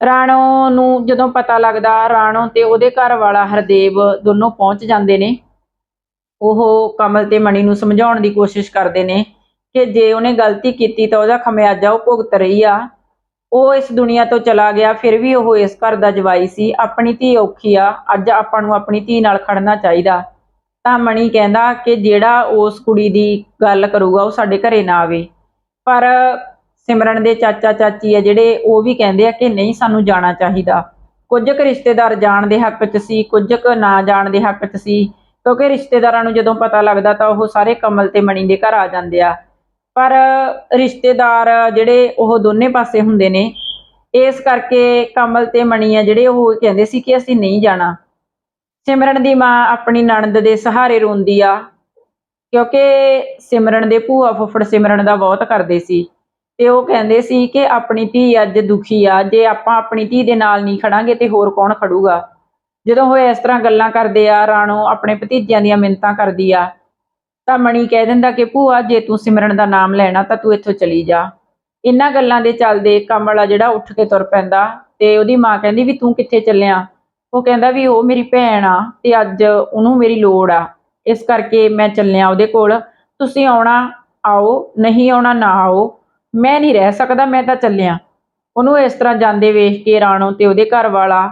ਰਾਣੋ ਨੂੰ ਜਦੋਂ ਪਤਾ ਲੱਗਦਾ, ਰਾਣੋ ਤੇ ਉਹਦੇ ਘਰ ਵਾਲਾ ਹਰਦੇਵ ਦੋਨੋਂ ਪਹੁੰਚ ਜਾਂਦੇ ਨੇ। ਉਹ ਕਮਲ ਤੇ ਮਣੀ ਨੂੰ ਸਮਝਾਉਣ ਦੀ ਕੋਸ਼ਿਸ਼ ਕਰਦੇ ਨੇ। ਕਿ ਜੇ ਉਹਨੇ ਗਲਤੀ ਕੀਤੀ ਤਾਂ ਉਹਦਾ ਖਮਿਆਜਾ ਉਹ ਭੁਗਤ ਰਹੀ ਆ। ਉਹ ਇਸ ਦੁਨੀਆ ਤੋਂ ਚਲਾ ਗਿਆ, ਫਿਰ ਵੀ ਉਹ ਇਸ ਘਰ ਦਾ ਜਵਾਈ ਸੀ। ਆਪਣੀ ਧੀ ਔਖੀ ਆ। ਅੱਜ ਆਪਾਂ ਨੂੰ ਆਪਣੀ ਧੀ ਨਾਲ ਖੜਨਾ ਚਾਹੀਦਾ। ਤਾਂ ਮਣੀ ਕਹਿੰਦਾ ਕਿ ਜਿਹੜਾ ਉਸ ਕੁੜੀ ਦੀ ਗੱਲ ਕਰੂਗਾ, ਉਹ ਸਾਡੇ ਘਰੇ ਨਾ ਆਵੇ। ਪਰ ਸਿਮਰਨ ਦੇ ਚਾਚਾ ਚਾਚੀ ਆ ਜਿਹੜੇ, ਉਹ ਵੀ ਕਹਿੰਦੇ ਆ ਕਿ ਨਹੀਂ, ਸਾਨੂੰ ਜਾਣਾ ਚਾਹੀਦਾ। ਕੁਝ ਕੁ ਰਿਸ਼ਤੇਦਾਰ ਜਾਣ ਦੇ ਹੱਕ 'ਚ ਸੀ, ਕੁਝ ਕੁ ਨਾ ਜਾਣ ਦੇ ਹੱਕ 'ਚ ਸੀ। ਕਿਉਂਕਿ ਰਿਸ਼ਤੇਦਾਰਾਂ ਨੂੰ ਜਦੋਂ ਪਤਾ ਲੱਗਦਾ ਤਾਂ ਉਹ ਸਾਰੇ ਕਮਲ ਤੇ ਮਣੀ ਦੇ ਘਰ ਆ ਜਾਂਦੇ ਆ। ਪਰ ਰਿਸ਼ਤੇਦਾਰ ਜਿਹੜੇ ਉਹ ਦੋਨੇ ਪਾਸੇ ਹੁੰਦੇ ਨੇ, ਇਸ ਕਰਕੇ ਕਮਲ ਤੇ ਮਣੀ ਆ ਜਿਹੜੇ ਉਹ ਕਹਿੰਦੇ ਸੀ ਕਿ ਅਸੀਂ ਨਹੀਂ ਜਾਣਾ। ਸਿਮਰਨ ਦੀ ਮਾਂ ਆਪਣੀ ਨਣਦ ਦੇ ਸਹਾਰੇ ਰੋਂਦੀ ਆ, ਕਿਉਂਕਿ ਸਿਮਰਨ ਦੇ ਭੂਆ ਫੁੱਫੜ ਸਿਮਰਨ ਦਾ ਬਹੁਤ ਕਰਦੇ ਸੀ। ਤੇ ਉਹ ਕਹਿੰਦੇ ਸੀ ਕਿ ਆਪਣੀ ਧੀ ਅੱਜ ਦੁਖੀ ਆ, ਜੇ ਆਪਾਂ ਆਪਣੀ ਧੀ ਦੇ ਨਾਲ ਨਹੀਂ ਖੜਾਂਗੇ ਤੇ ਹੋਰ ਕੌਣ ਖੜੂਗਾ? ਜਦੋਂ ਉਹ ਇਸ ਤਰ੍ਹਾਂ ਗੱਲਾਂ ਕਰਦੇ ਆ, ਰਾਣੋ ਆਪਣੇ ਭਤੀਜਿਆਂ ਦੀਆਂ ਮਿੰਨਤਾਂ ਕਰਦੀ ਆ ਤਾਂ ਮਣੀ ਕਹਿ ਦਿੰਦਾ ਕਿ ਭੂਆ, ਜੇ ਤੂੰ ਸਿਮਰਨ ਦਾ ਨਾਮ ਲੈਣਾ ਤਾਂ ਤੂੰ ਇੱਥੋਂ ਚਲੀ ਜਾ। ਇਹਨਾਂ ਗੱਲਾਂ ਦੇ ਚੱਲਦੇ ਕਮਲ ਆ ਜਿਹੜਾ ਉੱਠ ਕੇ ਤੁਰ ਪੈਂਦਾ ਤੇ ਉਹਦੀ ਮਾਂ ਕਹਿੰਦੀ ਵੀ ਤੂੰ ਕਿੱਥੇ ਚੱਲਿਆ? ਉਹ ਕਹਿੰਦਾ ਵੀ ਉਹ ਮੇਰੀ ਭੈਣ ਆ ਤੇ ਅੱਜ ਉਹਨੂੰ ਮੇਰੀ ਲੋੜ ਆ। ਇਸ ਕਰਕੇ ਮੈਂ ਚੱਲਿਆ ਉਹਦੇ ਕੋਲ। ਤੁਸੀਂ ਆਉਣਾ, ਆਓ, ਨਹੀਂ ਆਉਣਾ, ਨਾ ਆਓ। ਮੈਂ ਨਹੀਂ ਰਹਿ ਸਕਦਾ, ਮੈਂ ਤਾਂ ਚੱਲਿਆ। ਉਹਨੂੰ ਇਸ ਤਰ੍ਹਾਂ ਜਾਂਦੇ ਵੇਖ ਕੇ ਰਾਣੋ ਤੇ ਉਹਦੇ ਘਰ ਵਾਲਾ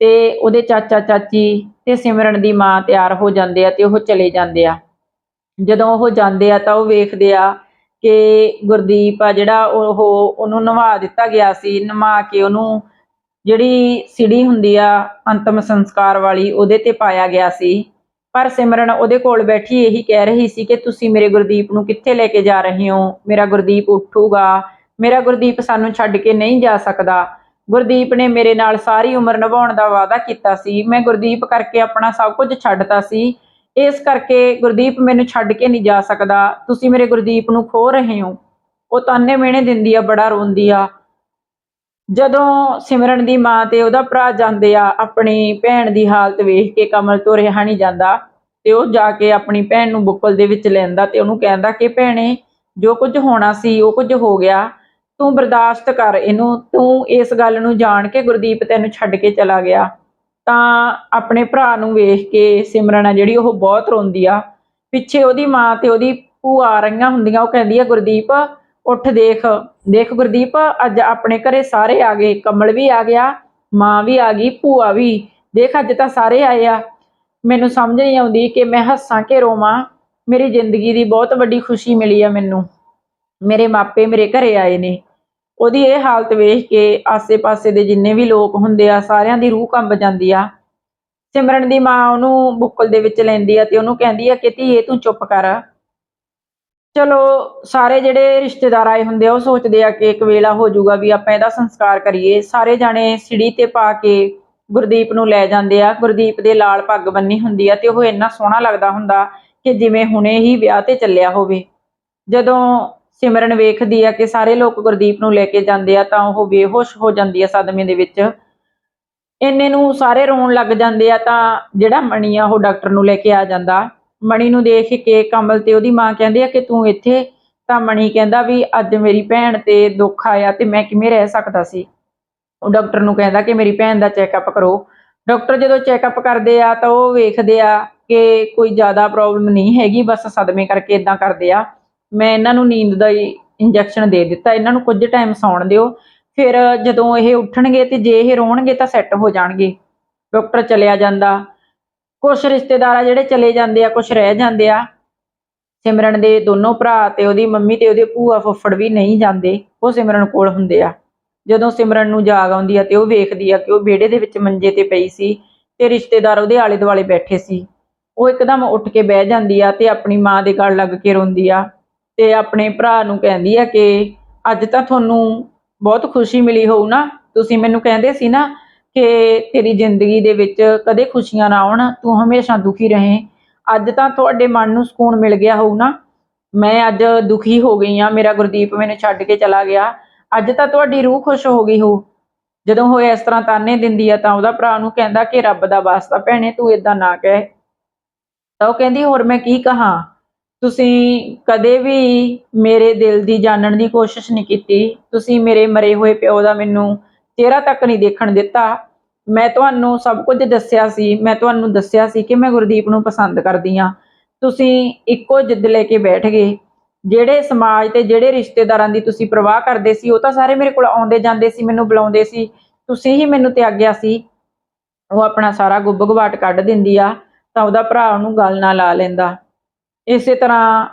ਤੇ ਉਹਦੇ ਚਾਚਾ ਚਾਚੀ ਤੇ ਸਿਮਰਨ ਦੀ ਮਾਂ ਤਿਆਰ ਹੋ ਜਾਂਦੇ ਆ ਤੇ ਉਹ ਚਲੇ ਜਾਂਦੇ ਆ। ਜਦੋਂ ਉਹ ਜਾਂਦੇ ਆ ਤਾਂ ਉਹ ਵੇਖਦੇ ਆ ਕਿ ਗੁਰਦੀਪ ਆ ਜਿਹੜਾ ਉਹ ਉਹਨੂੰ ਨਵਾ ਦਿੱਤਾ ਗਿਆ ਸੀ ਨਵਾ ਕੇ ਉਹਨੂੰ ਜਿਹੜੀ ਸਿੜੀ ਹੁੰਦੀ ਆ ਅੰਤਮ ਸੰਸਕਾਰ ਵਾਲੀ ਉਹਦੇ ਤੇ ਪਾਇਆ ਗਿਆ ਸੀ। ਪਰ ਸਿਮਰਨ ਉਹਦੇ ਕੋਲ ਬੈਠੀ ਇਹੀ ਕਹਿ ਰਹੀ ਸੀ ਕਿ ਤੁਸੀਂ ਮੇਰੇ ਗੁਰਦੀਪ ਨੂੰ ਕਿੱਥੇ ਲੈ ਕੇ ਜਾ ਰਹੇ ਹੋ? ਮੇਰਾ ਗੁਰਦੀਪ ਉੱਠੂਗਾ। ਮੇਰਾ ਗੁਰਦੀਪ ਸਾਨੂੰ ਛੱਡ ਕੇ ਨਹੀਂ ਜਾ ਸਕਦਾ। ਗੁਰਦੀਪ ਨੇ ਮੇਰੇ ਨਾਲ ਸਾਰੀ ਉਮਰ ਨਿਭਾਉਣ ਦਾ ਵਾਅਦਾ ਕੀਤਾ ਸੀ। ਮੈਂ ਗੁਰਦੀਪ ਕਰਕੇ ਆਪਣਾ ਸਭ ਕੁਝ ਛੱਡਤਾ ਸੀ। ਇਸ ਕਰਕੇ ਗੁਰਦੀਪ ਮੈਨੂੰ ਛੱਡ ਕੇ ਨਹੀਂ ਜਾ ਸਕਦਾ। ਤੁਸੀਂ ਮੇਰੇ ਗੁਰਦੀਪ ਨੂੰ ਖੋ ਰਹੇ ਹੋ। ਉਹ ਤਾਨੇ ਮਿਹਣੇ ਦਿੰਦੀ ਆ, ਬੜਾ ਰੋਂਦੀ ਆ। ਜਦੋਂ ਸਿਮਰਨ ਦੀ ਮਾਂ ਤੇ ਉਹਦਾ ਭਰਾ ਜਾਂਦੇ ਆ, ਆਪਣੀ ਭੈਣ ਦੀ ਹਾਲਤ ਵੇਖ ਕੇ ਕਮਲ ਤੋਂ ਰਿਹਾ ਨਹੀਂ ਜਾਂਦਾ। ਤੇ ਉਹ ਜਾ ਕੇ ਆਪਣੀ ਭੈਣ ਨੂੰ ਬੁੱਕਲ ਦੇ ਵਿੱਚ ਲੈਂਦਾ ਤੇ ਉਹਨੂੰ ਕਹਿੰਦਾ ਕਿ ਭੈਣੇ, ਜੋ ਕੁਝ ਹੋਣਾ ਸੀ, ਉਹ ਕੁਝ ਹੋ ਗਿਆ। ਤੂੰ ਬਰਦਾਸ਼ਤ ਕਰ ਇਹਨੂੰ। ਤੂੰ ਇਸ ਗੱਲ ਨੂੰ ਜਾਣ ਕੇ ਗੁਰਦੀਪ ਤੈਨੂੰ ਛੱਡ ਕੇ ਚਲਾ ਗਿਆ। ਤਾਂ ਆਪਣੇ ਭਰਾ ਨੂੰ ਵੇਖ ਕੇ ਸਿਮਰਨ ਆ ਜਿਹੜੀ ਉਹ ਬਹੁਤ ਰੋਂਦੀ ਆ। ਪਿੱਛੇ ਉਹਦੀ ਮਾਂ ਤੇ ਉਹਦੀ ਭੂਆ ਰਹੀਆਂ ਹੁੰਦੀਆਂ, ਉਹ ਕਹਿੰਦੀ ਆ, ਗੁਰਦੀਪ, ਉੱਠ ਦੇਖ ਦੇਖ ਗੁਰਦੀਪ, ਅੱਜ ਆਪਣੇ ਘਰੇ ਸਾਰੇ ਆ ਗਏ, ਕਮਲ ਵੀ ਆ ਗਿਆ, ਮਾਂ ਵੀ ਆ ਗਈ, ਭੂਆ ਵੀ। ਦੇਖ, ਅੱਜ ਤਾਂ ਸਾਰੇ ਆਏ ਆ। ਮੈਨੂੰ ਸਮਝ ਨਹੀਂ ਆਉਂਦੀ ਕਿ ਮੈਂ ਹੱਸਾਂ ਕਿ ਰੋਵਾਂ। ਮੇਰੀ ਜ਼ਿੰਦਗੀ ਦੀ ਬਹੁਤ ਵੱਡੀ ਖੁਸ਼ੀ ਮਿਲੀ ਆ ਮੈਨੂੰ। ਮੇਰੇ ਮਾਪੇ ਮੇਰੇ ਘਰੇ ਆਏ ਨੇ। ਉਹਦੀ ਇਹ ਹਾਲਤ ਵੇਖ ਕੇ ਆਸੇ-ਪਾਸੇ ਦੇ ਜਿੰਨੇ ਵੀ ਲੋਕ ਹੁੰਦੇ ਆ, ਸਾਰਿਆਂ ਦੀ ਰੂਹ ਕੰਬ ਜਾਂਦੀ ਆ। ਸਿਮਰਨ ਦੀ ਮਾਂ ਉਹਨੂੰ ਬੁੱਕਲ ਦੇ ਵਿੱਚ ਲੈਂਦੀ ਆ ਤੇ ਉਹਨੂੰ ਕਹਿੰਦੀ ਆ ਕਿ ਧੀਏ, ਤੂੰ ਚੁੱਪ ਕਰ। ਚਲੋ, ਸਾਰੇ ਜਿਹੜੇ ਰਿਸ਼ਤੇਦਾਰ ਆਏ ਹੁੰਦੇ ਆ, ਉਹ ਸੋਚਦੇ ਆ ਕਿ ਇੱਕ ਵੇਲਾ ਹੋ ਜਾਊਗਾ ਵੀ ਆਪਾਂ ਇਹਦਾ ਸੰਸਕਾਰ ਕਰੀਏ। ਸਾਰੇ ਜਾਣੇ ਸਿੜੀ ਤੇ ਪਾ ਕੇ ਗੁਰਦੀਪ ਨੂੰ ਲੈ ਜਾਂਦੇ ਆ। ਗੁਰਦੀਪ ਦੇ ਲਾਲ ਪੱਗ ਬੰਨੀ ਹੁੰਦੀ ਆ ਤੇ ਉਹ ਇੰਨਾ ਸੋਹਣਾ ਲੱਗਦਾ ਹੁੰਦਾ ਕਿ ਜਿਵੇਂ ਹੁਣੇ ਹੀ ਵਿਆਹ ਤੇ ਚੱਲਿਆ ਹੋਵੇ। ਜਦੋਂ ਸਿਮਰਨ ਵੇਖਦੀ ਆ ਕਿ ਸਾਰੇ ਲੋਕ ਗੁਰਦੀਪ ਨੂੰ ਲੈ ਕੇ ਜਾਂਦੇ ਆ ਤਾਂ ਉਹ ਬੇਹੋਸ਼ ਹੋ ਜਾਂਦੀ ਆ ਸਦਮੇ ਦੇ ਵਿੱਚ। ਇੰਨੇ ਨੂੰ ਸਾਰੇ ਰੋਣ ਲੱਗ ਜਾਂਦੇ ਆ ਤਾਂ ਜਿਹੜਾ ਮਣੀ ਆ ਉਹ ਡਾਕਟਰ ਨੂੰ ਲੈ ਕੇ ਆ ਜਾਂਦਾ। ਮਣੀ ਨੂੰ ਦੇਖ ਕੇ ਕਮਲ ਤੇ ਉਹਦੀ ਮਾਂ ਕਹਿੰਦੇ ਆ ਕਿ ਤੂੰ ਇੱਥੇ, ਤਾਂ ਮਣੀ ਕਹਿੰਦਾ ਵੀ ਅੱਜ ਮੇਰੀ ਭੈਣ ਤੇ ਦੁੱਖ ਆਇਆ ਤੇ ਮੈਂ ਕਿਵੇਂ ਰਹਿ ਸਕਦਾ ਸੀ? ਉਹ ਡਾਕਟਰ ਨੂੰ ਕਹਿੰਦਾ ਕਿ ਮੇਰੀ ਭੈਣ ਦਾ ਚੈੱਕਅਪ ਕਰੋ। ਡਾਕਟਰ ਜਦੋਂ ਚੈੱਕਅਪ ਕਰਦੇ ਆ ਤਾਂ ਉਹ ਵੇਖਦੇ ਆ ਕਿ ਕੋਈ ਜ਼ਿਆਦਾ ਪ੍ਰੋਬਲਮ ਨਹੀਂ ਹੈਗੀ, ਬਸ ਸਦਮੇ ਕਰਕੇ ਇਦਾਂ ਕਰਦੇ ਆ। ਮੈਂ ਇਹਨਾਂ ਨੂੰ ਨੀਂਦ ਦਾ ਹੀ ਇੰਜੈਕਸ਼ਨ ਦੇ ਦਿੱਤਾ। ਇਹਨਾਂ ਨੂੰ ਕੁਝ ਟਾਈਮ ਸੌਣ ਦਿਓ। ਫਿਰ ਜਦੋਂ ਇਹ ਉੱਠਣਗੇ ਤੇ ਜੇ ਇਹ ਰੋਣਗੇ ਤਾਂ ਸੈੱਟ ਹੋ ਜਾਣਗੇ। ਡਾਕਟਰ ਚਲਿਆ ਜਾਂਦਾ। ਕੁਝ ਰਿਸ਼ਤੇਦਾਰ ਆ ਜਿਹੜੇ ਚਲੇ ਜਾਂਦੇ ਆ ਕੁਝ ਰਹਿ ਜਾਂਦੇ ਆ। ਸਿਮਰਨ ਦੇ ਦੋਨੋਂ ਭਰਾ ਤੇ ਉਹਦੀ ਮੰਮੀ ਤੇ ਉਹਦੇ ਭੂਆ ਫੁੱਫੜ ਵੀ ਨਹੀਂ ਜਾਂਦੇ। ਉਹ ਸਿਮਰਨ ਕੋਲ ਹੁੰਦੇ ਆ। ਜਦੋਂ ਸਿਮਰਨ ਨੂੰ ਜਾਗ ਆਉਂਦੀ ਆ ਤੇ ਉਹ ਵੇਖਦੀ ਆ ਕਿ ਉਹ ਵਿਹੜੇ ਦੇ ਵਿੱਚ ਮੰਜੇ ਤੇ ਪਈ ਸੀ ਤੇ ਰਿਸ਼ਤੇਦਾਰ ਉਹਦੇ ਆਲੇ ਦੁਆਲੇ ਬੈਠੇ ਸੀ। ਉਹ ਇੱਕਦਮ ਉੱਠ ਕੇ ਬਹਿ ਜਾਂਦੀ ਆ ਤੇ ਆਪਣੀ ਮਾਂ ਦੇ ਗਲ ਲੱਗ ਕੇ ਰੋਂਦੀ ਆ। ਤੇ ਆਪਣੇ ਭਰਾ ਨੂੰ ਕਹਿੰਦੀ ਆ ਕਿ ਅੱਜ ਤਾਂ ਤੁਹਾਨੂੰ ਬਹੁਤ ਖੁਸ਼ੀ ਮਿਲੀ ਹੋਊ ਨਾ। ਤੁਸੀਂ ਮੈਨੂੰ ਕਹਿੰਦੇ ਸੀ ਨਾ ਕਿ ਤੇਰੀ ਜ਼ਿੰਦਗੀ ਦੇ ਵਿੱਚ ਕਦੇ ਖੁਸ਼ੀਆਂ ਨਾ ਆਉਣ, ਤੂੰ ਹਮੇਸ਼ਾ ਦੁਖੀ ਰਹੇ। ਅੱਜ ਤਾਂ ਤੁਹਾਡੇ ਮਨ ਨੂੰ ਸਕੂਨ ਮਿਲ ਗਿਆ ਹੋਊ ਨਾ। ਮੈਂ ਅੱਜ ਦੁਖੀ ਹੋ ਗਈ ਆ। ਮੇਰਾ ਗੁਰਦੀਪ ਮੈਨੂੰ ਛੱਡ ਕੇ ਚਲਾ ਗਿਆ। ਅੱਜ ਤਾਂ ਤੁਹਾਡੀ ਰੂਹ ਖੁਸ਼ ਹੋ ਗਈ ਹੋ ਜਦੋਂ ਉਹ ਇਸ ਤਰ੍ਹਾਂ ਤਾਨੇ ਦਿੰਦੀ ਆ ਤਾਂ ਉਹਦਾ ਭਰਾ ਨੂੰ ਕਹਿੰਦਾ ਕਿ ਰੱਬ ਦਾ ਵਾਸਤਾ ਭੈਣੇ, ਤੂੰ ਇਦਾਂ ਨਾ ਕਹਿ। ਤਾਂ ਉਹ ਕਹਿੰਦੀ, ਹੋਰ ਮੈਂ ਕੀ ਕਹਾਂ? ਤੁਸੀਂ ਕਦੇ ਵੀ ਮੇਰੇ ਦਿਲ ਦੀ ਜਾਣਨ ਦੀ ਕੋਸ਼ਿਸ਼ ਨਹੀਂ ਕੀਤੀ। ਤੁਸੀਂ ਮੇਰੇ ਮਰੇ ਹੋਏ ਪਿਓ ਦਾ ਮੈਨੂੰ ਚਿਹਰਾ ਤੱਕ ਨਹੀਂ ਦੇਖਣ ਦਿੱਤਾ। ਮੈਂ ਤੁਹਾਨੂੰ ਸਭ ਕੁਝ ਦੱਸਿਆ ਸੀ। ਮੈਂ ਤੁਹਾਨੂੰ ਦੱਸਿਆ ਸੀ ਕਿ ਮੈਂ ਗੁਰਦੀਪ ਨੂੰ ਪਸੰਦ ਕਰਦੀ ਆ ਤੁਸੀਂ ਇੱਕੋ ਜਿੱਦ ਲੈ ਕੇ ਬੈਠ ਗਏ। ਜਿਹੜੇ ਸਮਾਜ ਤੇ ਜਿਹੜੇ ਰਿਸ਼ਤੇਦਾਰਾਂ ਦੀ ਤੁਸੀਂ ਪ੍ਰਵਾਹ ਕਰਦੇ ਸੀ, ਉਹ ਤਾਂ ਸਾਰੇ ਮੇਰੇ ਕੋਲ ਆਉਂਦੇ ਜਾਂਦੇ ਸੀ, ਮੈਨੂੰ ਬੁਲਾਉਂਦੇ ਸੀ। ਤੁਸੀਂ ਹੀ ਮੈਨੂੰ ਤਿਆਗਿਆ ਸੀ। ਉਹ ਆਪਣਾ ਸਾਰਾ ਗੁੱਬ ਗਵਾਟ ਕੱਢ ਦਿੰਦੀ ਆ, ਤਾਂ ਉਹਦਾ ਭਰਾ ਉਹਨੂੰ ਗੱਲ ਨਾਲ ਲਾ ਲੈਂਦਾ। ਇਸੇ ਤਰ੍ਹਾਂ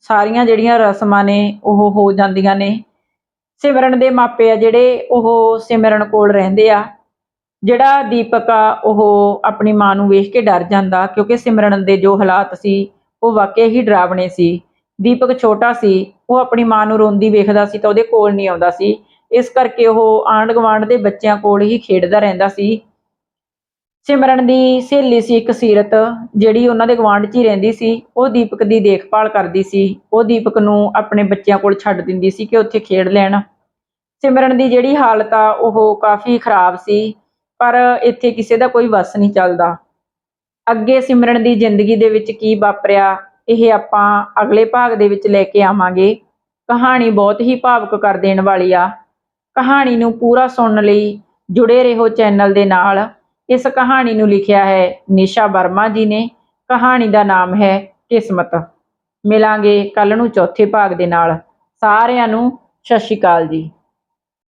ਸਾਰੀਆਂ ਜਿਹੜੀਆਂ ਰਸਮਾਂ ਨੇ ਉਹ ਹੋ ਜਾਂਦੀਆਂ ਨੇ। ਸਿਮਰਨ ਦੇ ਮਾਪੇ ਆ ਜਿਹੜੇ, ਉਹ ਸਿਮਰਨ ਕੋਲ ਰਹਿੰਦੇ ਆ। ਜਿਹੜਾ ਦੀਪਕ ਆ, ਉਹ ਆਪਣੀ ਮਾਂ ਨੂੰ ਵੇਖ ਕੇ ਡਰ ਜਾਂਦਾ ਕਿਉਂਕਿ ਸਿਮਰਨ ਦੇ ਜੋ ਹਾਲਾਤ ਸੀ, ਉਹ ਵਾਕਿਆ ਹੀ ਡਰਾਵਣੇ ਸੀ। ਦੀਪਕ ਛੋਟਾ ਸੀ, ਉਹ ਆਪਣੀ ਮਾਂ ਨੂੰ ਰੋਂਦੀ ਵੇਖਦਾ ਸੀ ਤਾਂ ਉਹਦੇ ਕੋਲ ਨਹੀਂ ਆਉਂਦਾ ਸੀ। ਇਸ ਕਰਕੇ ਉਹ ਆਂਢ ਗੁਆਂਢ ਦੇ ਬੱਚਿਆਂ ਕੋਲ ਹੀ ਖੇਡਦਾ ਰਹਿੰਦਾ ਸੀ। ਸਿਮਰਨ ਦੀ ਸਹੇਲੀ ਸੀ ਇੱਕ ਸੀਰਤ, ਜਿਹੜੀ ਉਹਨਾਂ ਦੇ ਗਵਾਂਢ 'ਚ ਹੀ ਰਹਿੰਦੀ ਸੀ। ਉਹ ਦੀਪਕ ਦੀ ਦੇਖਭਾਲ ਕਰਦੀ ਸੀ। ਉਹ ਦੀਪਕ ਨੂੰ ਆਪਣੇ ਬੱਚਿਆਂ ਕੋਲ ਛੱਡ ਦਿੰਦੀ ਸੀ ਕਿ ਉੱਥੇ ਖੇਡ ਲੈਣ। ਸਿਮਰਨ ਦੀ ਜਿਹੜੀ ਹਾਲਤ ਆ, ਉਹ ਕਾਫੀ ਖਰਾਬ ਸੀ, ਪਰ ਇੱਥੇ ਕਿਸੇ ਦਾ ਕੋਈ ਵਸ ਨਹੀਂ ਚੱਲਦਾ। ਅੱਗੇ ਸਿਮਰਨ ਦੀ ਜ਼ਿੰਦਗੀ ਦੇ ਵਿੱਚ ਕੀ ਵਾਪਰਿਆ, ਇਹ ਆਪਾਂ ਅਗਲੇ ਭਾਗ ਦੇ ਵਿੱਚ ਲੈ ਕੇ ਆਵਾਂਗੇ। ਕਹਾਣੀ ਬਹੁਤ ਹੀ ਭਾਵੁਕ ਕਰ ਦੇਣ ਵਾਲੀ ਆ। ਕਹਾਣੀ ਨੂੰ ਪੂਰਾ ਸੁਣਨ ਲਈ ਜੁੜੇ ਰਹੋ ਚੈਨਲ ਦੇ ਨਾਲ। ਇਸ ਕਹਾਣੀ ਨੂੰ ਲਿਖਿਆ ਹੈ ਨਿਸ਼ਾ ਵਰਮਾ ਜੀ ਨੇ। ਕਹਾਣੀ ਦਾ ਨਾਮ ਹੈ ਕਿਸਮਤ। ਮਿਲਾਂਗੇ ਕੱਲ ਨੂੰ ਚੌਥੇ ਭਾਗ ਦੇ ਨਾਲ। ਸਾਰਿਆਂ ਨੂੰ ਸਤਿ ਸ਼੍ਰੀ ਅਕਾਲ ਜੀ।